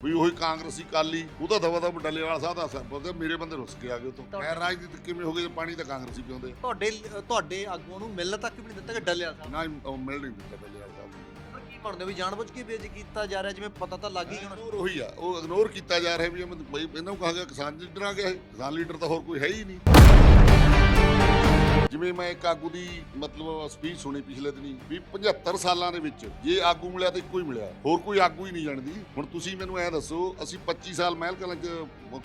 ਵੀ ਉਹੀ ਕਾਂਗਰਸੀ ਕਾਲੀ ਉਹਦਾ ਦਵਾ ਦਾ ਡੱਲੇਵਾਲ ਸਾਹਿਬ ਦਾ ਸਰਪੰਚ ਤੇ ਮੇਰੇ ਬੰਦੇ ਰੁੱਸ ਕੇ ਆ ਗਏ ਉਤੋਂ ਤੁਹਾਡੇ- ਖੈਰ ਰਾਜਨੀਤੀ ਕਿਵੇਂ ਹੋ ਗਈ ਪਾਣੀ ਤਾਂ ਕਾਂਗਰਸੀ ਪਿਉਂਦੇ। ਤੁਹਾਡੇ ਤੁਹਾਡੇ ਆਗੂਆਂ ਨੂੰ ਮਿਲਣ ਤੱਕ ਵੀ ਨਹੀਂ ਦਿੱਤਾ ਕਿ ਡੱਲਿਆ ਸਾਹਿਬ ਨਾ ਉਹ ਮਿਲ ਨਹੀਂ ਦਿੱਤਾ ਸਾਹਿਬ ਨੂੰ ਪਰ ਕੀ ਬਣਦੇ ਵੀ ਜਾਣਬੁੱਝ ਕੇ ਬੇਇੱਜ਼ਤੀ ਕੀਤਾ ਜਾ ਰਿਹਾ ਜਿਵੇਂ ਪਤਾ ਤਾਂ ਲੱਗ ਹੀ ਹੁਣ। ਇਗਨੋਰ ਉਹੀ ਆ ਉਹ ਇਗਨੋਰ ਕੀਤਾ ਜਾ ਰਿਹਾ ਵੀ ਇਹਨਾਂ ਨੂੰ ਕਹਾਂਗਾ ਕਿਸਾਨ ਲੀਡਰ ਆ ਗਿਆ ਕਿਸਾਨ ਲੀਡਰ ਤਾਂ ਹੋਰ ਕੋਈ ਹੈ ਹੀ ਨਹੀਂ। ਜਿਵੇਂ ਮੈਂ ਇੱਕ ਆਗੂ ਦੀ ਮਤਲਬ ਸਪੀਚ ਸੁਣੀ ਪਿਛਲੇ ਦਿਨੀ ਵੀ 75 ਸਾਲਾਂ ਦੇ ਵਿੱਚ ਜੇ ਆਗੂ ਮਿਲਿਆ ਤਾਂ ਇੱਕੋ ਹੀ ਮਿਲਿਆ। ਹੋਰ ਕੋਈ ਆਗੂ ਹੀ ਨਹੀਂ ਜਾਣਦੀ। ਹੁਣ ਤੁਸੀਂ ਮੈਨੂੰ ਐ ਦੱਸੋ, ਅਸੀਂ 25 ਸਾਲ ਮਹਿਲ ਕਲਾਂ ਚ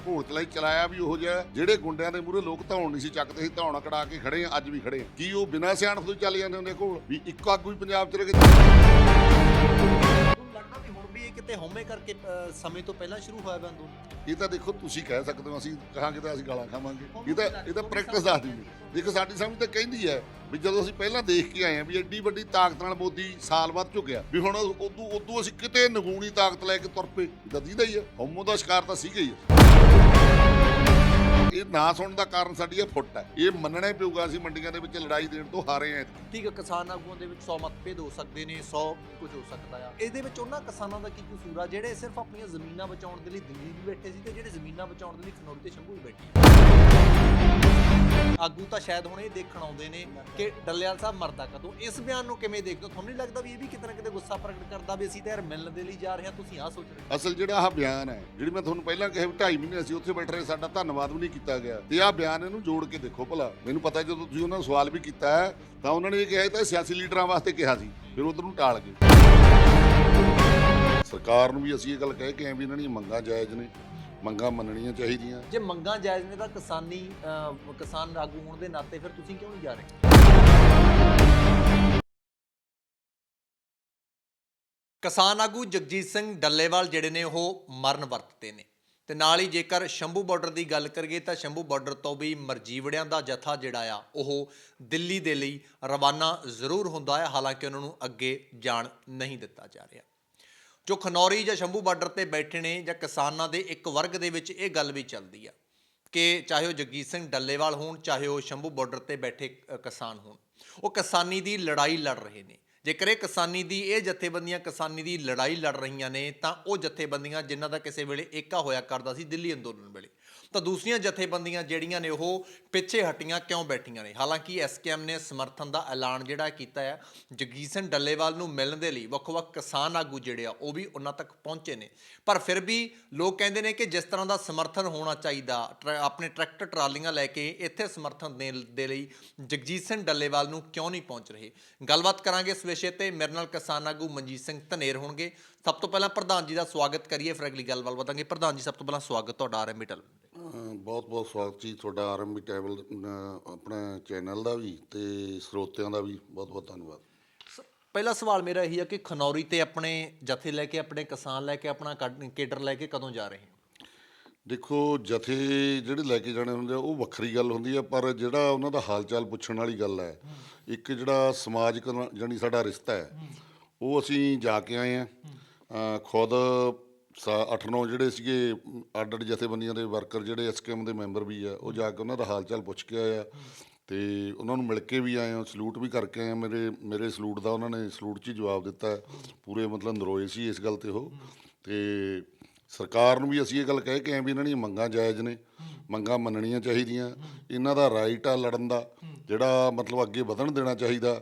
ਘੋੜ ਚਲਾਈ ਚਲਾਇਆ ਵੀ ਉਹ ਜਿਹਾ ਜਿਹੜੇ ਗੁੰਡਿਆਂ ਦੇ ਮੂਹਰੇ ਲੋਕ ਧੌਣ ਨਹੀਂ ਸੀ ਚੱਕਦੇ ਸੀ ਧੌਣਾ ਕਢਾ ਕੇ ਖੜੇ ਆ ਅੱਜ ਵੀ ਖੜੇ ਆ ਕੀ ਉਹ ਬਿਨਾਂ ਸਿਆਣਪ ਤੋਂ ਹੀ ਚੱਲ ਜਾਂਦੇ ਹੁੰਦੇ ਕੋਲ ਵੀ ਇੱਕ ਆਗੂ ਹੀ ਪੰਜਾਬ ਚ ਰਹਿ ਕੇ ਲੱਗਦਾ ਵੀ ਹੁਣ ਵੀ ਇਹ ਕਿਤੇ ਹਉਮੈ ਕਰਕੇ ਅ, ਸਮੇਂ ਤੋਂ ਪਹਿਲਾਂ ਸ਼ੁਰੂ ਹੋਇਆ ਬੰਦੂ ਇਹ ਤਾਂ ਦੇਖੋ ਤੁਸੀਂ ਕਹਿ ਸਕਦੇ ਹੋ ਅਸੀਂ ਕਹਾਂਗੇ ਤਾਂ ਅਸੀਂ ਗਾਲਾਂ ਖਾਵਾਂਗੇ। ਇਹ ਤਾਂ ਇਹ ਤਾਂ ਪ੍ਰੈਕਟਿਸ ਦੱਸਦੀ ਹੈ ਦੇਖੋ ਸਾਡੀ ਸਮਝ ਤਾਂ ਕਹਿੰਦੀ ਹੈ ਵੀ ਜਦੋਂ ਅਸੀਂ ਪਹਿਲਾਂ ਦੇਖ ਕੇ ਆਏ ਆ ਵੀ ਐਡੀ ਵੱਡੀ ਤਾਕਤ ਨਾਲ ਮੋਦੀ ਸਾਲ ਵੱਧ ਚੁੱਕਿਆ ਵੀ ਹੁਣ ਉਦੋਂ ਉਦੋਂ ਅਸੀਂ ਕਿਤੇ ਨਗੂਣੀ ਤਾਕਤ ਲੈ ਕੇ ਤੁਰ ਪਏ। ਤਾਂ ਦੀਦਾ ਹੀ ਆ ਹਉਮੋ ਦਾ ਸ਼ਿਕਾਰ ਤਾਂ ਸੀਗਾ ਹੀ। ਇਹ ਨਾ ਸੁਣਨ ਦਾ ਕਾਰਨ ਸਾਡੀ ਇਹ ਫੁੱਟ ਹੈ। ਇਹ ਮੰਨਣਾ ਪਊਗਾ ਅਸੀਂ ਮੰਡੀਆਂ ਦੇ ਵਿੱਚ ਲੜਾਈ ਦੇਣ ਤੋਂ ਹਾਰੇ ਆ ਠੀਕ ਹੈ, ਕਿਸਾਨ ਆਗੂਆਂ ਦੇ ਵਿੱਚ 100 ਮਤਭੇਦ ਹੋ ਸਕਦੇ ਨੇ 100 ਕੁਝ ਹੋ ਸਕਦਾ ਆ। ਇਹਦੇ ਵਿੱਚ ਉਹਨਾਂ ਕਿਸਾਨਾਂ ਦਾ ਕੀ ਕਸੂਰ ਆ? ਜਿਹੜੇ ਸਿਰਫ ਆਪਣੀਆਂ ਜ਼ਮੀਨਾਂ ਬਚਾਉਣ ਦੇ ਲਈ ਦਿੱਲੀ ਵੀ ਬੈਠੇ ਸੀ ਤੇ ਜਿਹੜੇ ਜ਼ਮੀਨਾਂ ਬਚਾਉਣ ਦੇ ਲਈ ਖਨੌਰੀ ਤੇ ਸ਼ੰਭੂ ਵੀ ਬੈਠੇ ਆਗੂ ਤਾਂ ਸ਼ਾਇਦ ਹੁਣ ਇਹ ਦੇਖਣ ਆਉਂਦੇ ਨੇ ਕਿ ਡੱਲੇਵਾਲ ਸਾਹਿਬ ਮਰਦਾ ਕਦੋਂ? ਇਸ ਬਿਆਨ ਨੂੰ ਕਿਵੇਂ ਦੇਖਦੇ ਹੋ? ਤੁਹਾਨੂੰ ਨਹੀਂ ਲੱਗਦਾ ਵੀ ਇਹ ਵੀ ਕਿਤੇ ਨਾ ਕਿਤੇ ਗੁੱਸਾ ਪ੍ਰਗਟ ਕਰਦਾ ਵੀ ਅਸੀਂ ਤਾਂ ਯਾਰ ਮਿਲਣ ਦੇ ਲਈ ਜਾ ਰਹੇ ਹਾਂ, ਤੁਸੀਂ ਆਹ ਸੋਚ ਰਹੇ ਹੋ? ਅਸਲ ਜਿਹੜਾ ਆਹ ਬਿਆਨ ਹੈ, ਜਿਹੜੀ ਮੈਂ ਤੁਹਾਨੂੰ ਪਹਿਲਾਂ ਕਿਹਾ 2.5 ਮਹੀਨੇ ਅਸੀਂ ਉੱਥੇ ਬੈਠ ਰਹੇ, ਸਾਡਾ ਧੰਨਵਾਦ ਵੀ ਨਹੀਂ ਕੀਤਾ ਗਿਆ। ਤੇ ਆਹ ਬਿਆਨ ਇਹਨੂੰ ਜੋੜ ਕੇ ਦੇਖੋ ਭਲਾ। ਮੈਨੂੰ ਪਤਾ ਜਦੋਂ ਤੁਸੀਂ ਉਹਨਾਂ ਨੂੰ ਸਵਾਲ ਵੀ ਕੀਤਾ ਹੈ, ਤਾਂ ਉਹਨਾਂ ਨੇ ਇਹ ਕਿਹਾ, ਇਹ ਤਾਂ ਸਿਆਸੀ ਲੀਡਰਾਂ ਵਾਸਤੇ ਕਿਹਾ ਸੀ, ਫਿਰ ਉਧਰ ਨੂੰ ਟਾਲ ਗਏ। ਸਰਕਾਰ ਨੂੰ ਵੀ ਅਸੀਂ ਇਹ ਗੱਲ ਕਹਿ ਕੇ ਆਏ ਵੀ ਇਹਨਾਂ ਦੀਆਂ ਮੰਗਾਂ ਜਾਇਜ਼ ਨੇ। ਮੰਗਾਂ ਮੰਨਣੀਆਂ ਚਾਹੀਦੀਆਂ। ਜੇ ਮੰਗਾਂ ਜਾਇਜ਼ ਨੇ ਤਾਂ ਕਿਸਾਨੀ ਅਹ, ਕਿਸਾਨ ਆਗੂ ਹੋਣ ਦੇ ਨਾਤੇ ਫਿਰ ਤੁਸੀਂ ਕਿਉਂ ਨਹੀਂ ਜਾ ਰਹੇ? ਕਿਸਾਨ ਆਗੂ ਜਗਜੀਤ ਸਿੰਘ ਡੱਲੇਵਾਲ ਜਿਹੜੇ ਨੇ ਉਹ ਮਰਨ ਵਰਤਦੇ ਨੇ। ਤੇ ਨਾਲ ਹੀ ਜੇਕਰ ਸ਼ੰਭੂ ਬਾਰਡਰ ਦੀ ਗੱਲ ਕਰੀਏ ਤਾਂ ਸ਼ੰਭੂ ਬਾਰਡਰ ਤੋਂ ਵੀ ਮਰਜੀਵੜਿਆਂ ਦਾ ਜਥਾ ਜਿਹੜਾ ਆ ਉਹ ਦਿੱਲੀ ਦੇ ਲਈ ਰਵਾਨਾ ਜ਼ਰੂਰ ਹੁੰਦਾ ਹੈ ਹਾਲਾਂਕਿ ਉਹਨਾਂ ਨੂੰ ਅੱਗੇ ਜਾਣ ਨਹੀਂ ਦਿੱਤਾ ਜਾ ਰਿਹਾ। ਜੋ ਖਨੌਰੀ ਜਾਂ ਸ਼ੰਭੂ ਬਾਰਡਰ ਤੇ ਬੈਠੇ ਨੇ ਜਾਂ ਕਿਸਾਨਾਂ ਦੇ ਇੱਕ ਵਰਗ ਦੇ ਵਿੱਚ ਇਹ ਗੱਲ ਵੀ ਚੱਲਦੀ ਆ ਕਿ ਚਾਹੇ ਉਹ ਜਗਜੀਤ ਸਿੰਘ ਡੱਲੇਵਾਲ ਹੋਣ, ਚਾਹੇ ਉਹ ਸ਼ੰਭੂ ਬਾਰਡਰ ਤੇ ਬੈਠੇ ਕਿਸਾਨ ਹੋਣ। ਉਹ ਕਿਸਾਨੀ ਦੀ ਲੜਾਈ ਲੜ ਰਹੇ ਨੇ। ਜੇਕਰ ਇਹ ਕਿਸਾਨੀ ਦੀ, ਇਹ ਜਥੇਬੰਦੀਆਂ ਕਿਸਾਨੀ ਦੀ ਲੜਾਈ ਲੜ ਰਹੀਆਂ ਨੇ, ਤਾਂ ਉਹ ਜਥੇਬੰਦੀਆਂ ਜਿਨ੍ਹਾਂ ਦਾ ਕਿਸੇ ਵੇਲੇ ਏਕਾ ਹੋਇਆ ਕਰਦਾ ਸੀ ਦਿੱਲੀ ਅੰਦੋਲਨ ਵੇਲੇ ਤਾਂ ਦੂਸਰੀਆਂ ਜਥੇਬੰਦੀਆਂ ਜਿਹੜੀਆਂ ਨੇ ਉਹ ਪਿੱਛੇ ਹਟੀਆਂ ਕਿਉਂ ਬੈਠੀਆਂ ਨੇ? ਹਾਲਾਂਕਿ ਐਸਕੇਐਮ ਨੇ ਸਮਰਥਨ ਦਾ ਐਲਾਨ ਜਿਹੜਾ ਕੀਤਾ ਹੈ, ਜਗਜੀਤ ਸਿੰਘ ਡੱਲੇਵਾਲ ਨੂੰ ਮਿਲਣ ਦੇ ਲਈ ਵੱਖ-ਵੱਖ ਕਿਸਾਨ ਆਗੂ ਜਿਹੜੇ ਆ, ਉਹ ਵੀ ਉਹਨਾਂ ਤੱਕ ਪਹੁੰਚੇ ਨੇ। ਪਰ ਫਿਰ ਵੀ ਲੋਕ ਕਹਿੰਦੇ ਨੇ ਕਿ ਜਿਸ ਤਰ੍ਹਾਂ ਦਾ ਸਮਰਥਨ ਹੋਣਾ ਚਾਹੀਦਾ, ਟਰੈ- ਆਪਣੇ ਟਰੈਕਟਰ, ਟਰਾਲੀਆਂ ਲੈ ਕੇ ਇੱਥੇ ਸਮਰਥਨ ਦੇਣ ਦੇ ਲਈ ਜਗਜੀਤ ਸਿੰਘ ਡੱਲੇਵਾਲ ਨੂੰ ਕਿਉਂ ਨਹੀਂ ਪਹੁੰਚ ਰਹੇ? ਗੱਲਬਾਤ ਕਰਾਂਗੇ ਇਸ ਵਿਸ਼ੇ ਤੇ। ਮੇਰੇ ਨਾਲ ਕਿਸਾਨ ਆਗੂ ਮਨਜੀਤ ਸਿੰਘ ਧਨੇਰ ਹੋਣਗੇ। ਸਭ ਤੋਂ ਪਹਿਲਾਂ ਪ੍ਰਧਾਨ ਜੀ ਦਾ ਸਵਾਗਤ ਕਰੀਏ ਫਿਰ ਅਗਲੀ ਗੱਲਬਾਤ ਵਧਾਂਗੇ। ਪ੍ਰਧਾਨ ਜੀ ਸਭ ਤੋਂ ਪਹਿਲਾਂ ਸਵਾਗਤ ਤੁਹਾਡਾ ਆਰਐਮਬੀ ਟੈਲ ਬਹੁਤ ਬਹੁਤ ਸਵਾਗਤ ਜੀ ਤੁਹਾਡਾ ਆਰਐਮਬੀ ਟੈਬਲ ਆਪਣਾ ਚੈਨਲ ਦਾ ਵੀ ਤੇ ਸਰੋਤਿਆਂ ਦਾ ਵੀ ਬਹੁਤ ਬਹੁਤ ਧੰਨਵਾਦ। ਪਹਿਲਾ ਸਵਾਲ ਮੇਰਾ ਇਹੀ ਆ ਕਿ ਖਨੌਰੀ ਤੇ ਆਪਣੇ ਜਥੇ ਲੈ ਕੇ ਆਪਣੇ ਕਿਸਾਨ ਲੈ ਕੇ ਆਪਣਾ ਕੇਡਰ ਲੈ ਕੇ ਕਦੋਂ ਜਾ ਰਹੇ ਹੋ? ਦੇਖੋ ਜਥੇ ਜਿਹੜੇ ਲੈ ਕੇ ਜਾਣੇ ਹੁੰਦੇ ਆ ਉਹ ਵੱਖਰੀ ਗੱਲ ਹੁੰਦੀ ਆ ਪਰ ਜਿਹੜਾ ਉਹਨਾਂ ਦਾ ਹਾਲ ਚਾਲ ਪੁੱਛਣ ਵਾਲੀ ਗੱਲ ਹੈ ਇੱਕ ਜਿਹੜਾ ਸਮਾਜਿਕ ਨਾ- ਜਾਣੀ ਸਾਡਾ ਰਿਸ਼ਤਾ ਹੈ ਉਹ ਅਸੀਂ ਜਾ ਕੇ ਆਏ ਆ। ਖੁਦ 8-9 ਜਿਹੜੇ ਸੀਗੇ ਅਮ, ਅੱਡ ਅੱਡ ਜਥੇਬੰਦੀਆਂ ਦੇ ਵਰਕਰ ਜਿਹੜੇ ਐਸਕੇਐਮ ਦੇ ਮੈਂਬਰ ਵੀ ਆ ਉਹ ਜਾ ਕੇ ਉਹਨਾਂ ਦਾ ਹਾਲ ਚਾਲ ਪੁੱਛ ਕੇ ਆਏ ਆ। ਤੇ ਉਹਨਾਂ ਨੂੰ ਮਿਲ ਕੇ ਵੀ ਆਏ ਹਾਂ ਸਲੂਟ ਵੀ ਕਰਕੇ ਆਏ ਮੇਰੇ ਮੇਰੇ ਸਲੂਟ ਦਾ ਉਹਨਾਂ ਨੇ ਸਲੂਟ 'ਚ ਹੀ ਜਵਾਬ ਦਿੱਤਾ। ਪੂਰੇ ਮਤਲਬ ਨਰੋਏ ਸੀ ਇਸ ਗੱਲ ਤੇ ਉਹ। ਤੇ ਸਰਕਾਰ ਨੂੰ ਵੀ ਅਸੀਂ ਇਹ ਗੱਲ ਕਹਿ ਕੇ ਆਏ ਵੀ ਇਹਨਾਂ ਦੀਆਂ ਮੰਗਾਂ ਜਾਇਜ਼ ਨੇ, ਮੰਗਾਂ ਮੰਨਣੀਆਂ ਚਾਹੀਦੀਆਂ। ਇਹਨਾਂ ਦਾ ਰਾਈਟ ਆ ਲੜਨ ਦਾ, ਜਿਹੜਾ ਮਤਲਬ ਅੱਗੇ ਵਧਣ ਦੇਣਾ ਚਾਹੀਦਾ।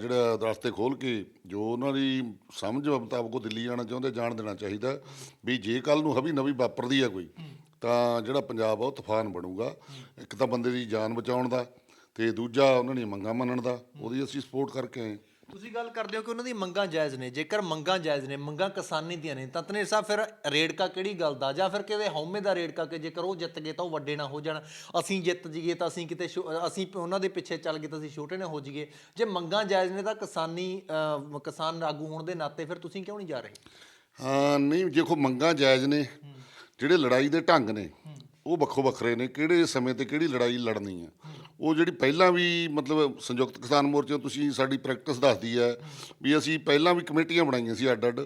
ਜਿਹੜਾ ਰਸਤੇ ਖੋਲ ਕੇ ਜੋ ਉਹਨਾਂ ਦੀ ਸਮਝ ਮੁਤਾਬਕ ਉਹ ਦਿੱਲੀ ਜਾਣਾ ਚਾਹੁੰਦੇ, ਜਾਣ ਦੇਣਾ ਚਾਹੀਦਾ। ਵੀ ਜੇ ਕੱਲ ਨੂੰ ਹਵੀ ਨਵੀਂ ਵਾਪਰਦੀ ਆ ਕੋਈ, ਤਾਂ ਜਿਹੜਾ ਪੰਜਾਬ ਆ ਉਹ ਤੂਫਾਨ ਬਣੂਗਾ। ਇੱਕ ਤਾਂ ਬੰਦੇ ਦੀ ਜਾਨ ਬਚਾਉਣ ਦਾ ਤੇ ਦੂਜਾ ਉਹਨਾਂ ਦੀਆਂ ਮੰਗਾਂ ਮੰਨਣ ਦਾ, ਉਹਦੀ ਅਸੀਂ ਸਪੋਰਟ ਕਰਕੇ ਆਏ। ਤੁਸੀਂ ਗੱਲ ਕਰਦੇ ਹੋ ਕਿ ਉਹਨਾਂ ਦੀ ਮੰਗਾਂ ਜਾਇਜ਼ ਨੇ ਜੇਕਰ ਮੰਗਾਂ ਜਾਇਜ਼ ਨੇ ਮੰਗਾਂ ਕਿਸਾਨੀ ਦੀਆਂ ਨੇ ਤਾਂ ਤਨੇਰ ਸਾਹਿਬ ਫਿਰ ਰੇੜਕਾ ਕਿਹੜੀ ਗੱਲ ਦਾ? ਜਾਂ ਫਿਰ ਕਿਤੇ ਹਉਮੈ ਦਾ ਰੇੜਕਾ ਕਿ ਜੇਕਰ ਉਹ ਜਿੱਤ ਗਏ ਤਾਂ ਉਹ ਵੱਡੇ ਨਾ ਹੋ ਜਾਣ ਅਸੀਂ ਜਿੱਤ ਜੀਏ ਤਾਂ ਅਸੀਂ ਕਿਤੇ ਛੋ- ਅਸੀਂ ਉਹਨਾਂ ਦੇ ਪਿੱਛੇ ਚੱਲ ਗਏ ਤਾਂ ਅਸੀਂ ਛੋਟੇ ਨਾ ਹੋ ਜਾਈਏ ਜੇ ਮੰਗਾਂ ਜਾਇਜ਼ ਨੇ ਤਾਂ ਕਿਸਾਨੀ ਅਹ, ਕਿਸਾਨ ਆਗੂ ਹੋਣ ਦੇ ਨਾਤੇ ਫਿਰ ਤੁਸੀਂ ਕਿਉਂ ਨਹੀਂ ਜਾ ਰਹੇ? ਹਾਂ ਨਹੀਂ ਦੇਖੋ ਮੰਗਾਂ ਜਾਇਜ਼ ਨੇ ਜਿਹੜੇ ਲੜਾਈ ਦੇ ਢੰਗ ਨੇ ਉਹ ਵੱਖੋ ਵੱਖਰੇ ਨੇ ਕਿਹੜੇ ਸਮੇਂ ਤੇ ਕਿਹੜੀ ਲੜਾਈ ਲੜਨੀ ਆ ਉਹ ਜਿਹੜੀ ਪਹਿਲਾਂ ਵੀ ਮਤਲਬ ਸੰਯੁਕਤ ਕਿਸਾਨ ਮੋਰਚੇ ਤੁਸੀਂ ਸਾਡੀ ਪ੍ਰੈਕਟਿਸ ਦੱਸਦੀ ਹੈ ਵੀ ਅਸੀਂ ਪਹਿਲਾਂ ਵੀ ਕਮੇਟੀਆਂ ਬਣਾਈਆਂ ਸੀ ਅੱਡ ਅੱਡ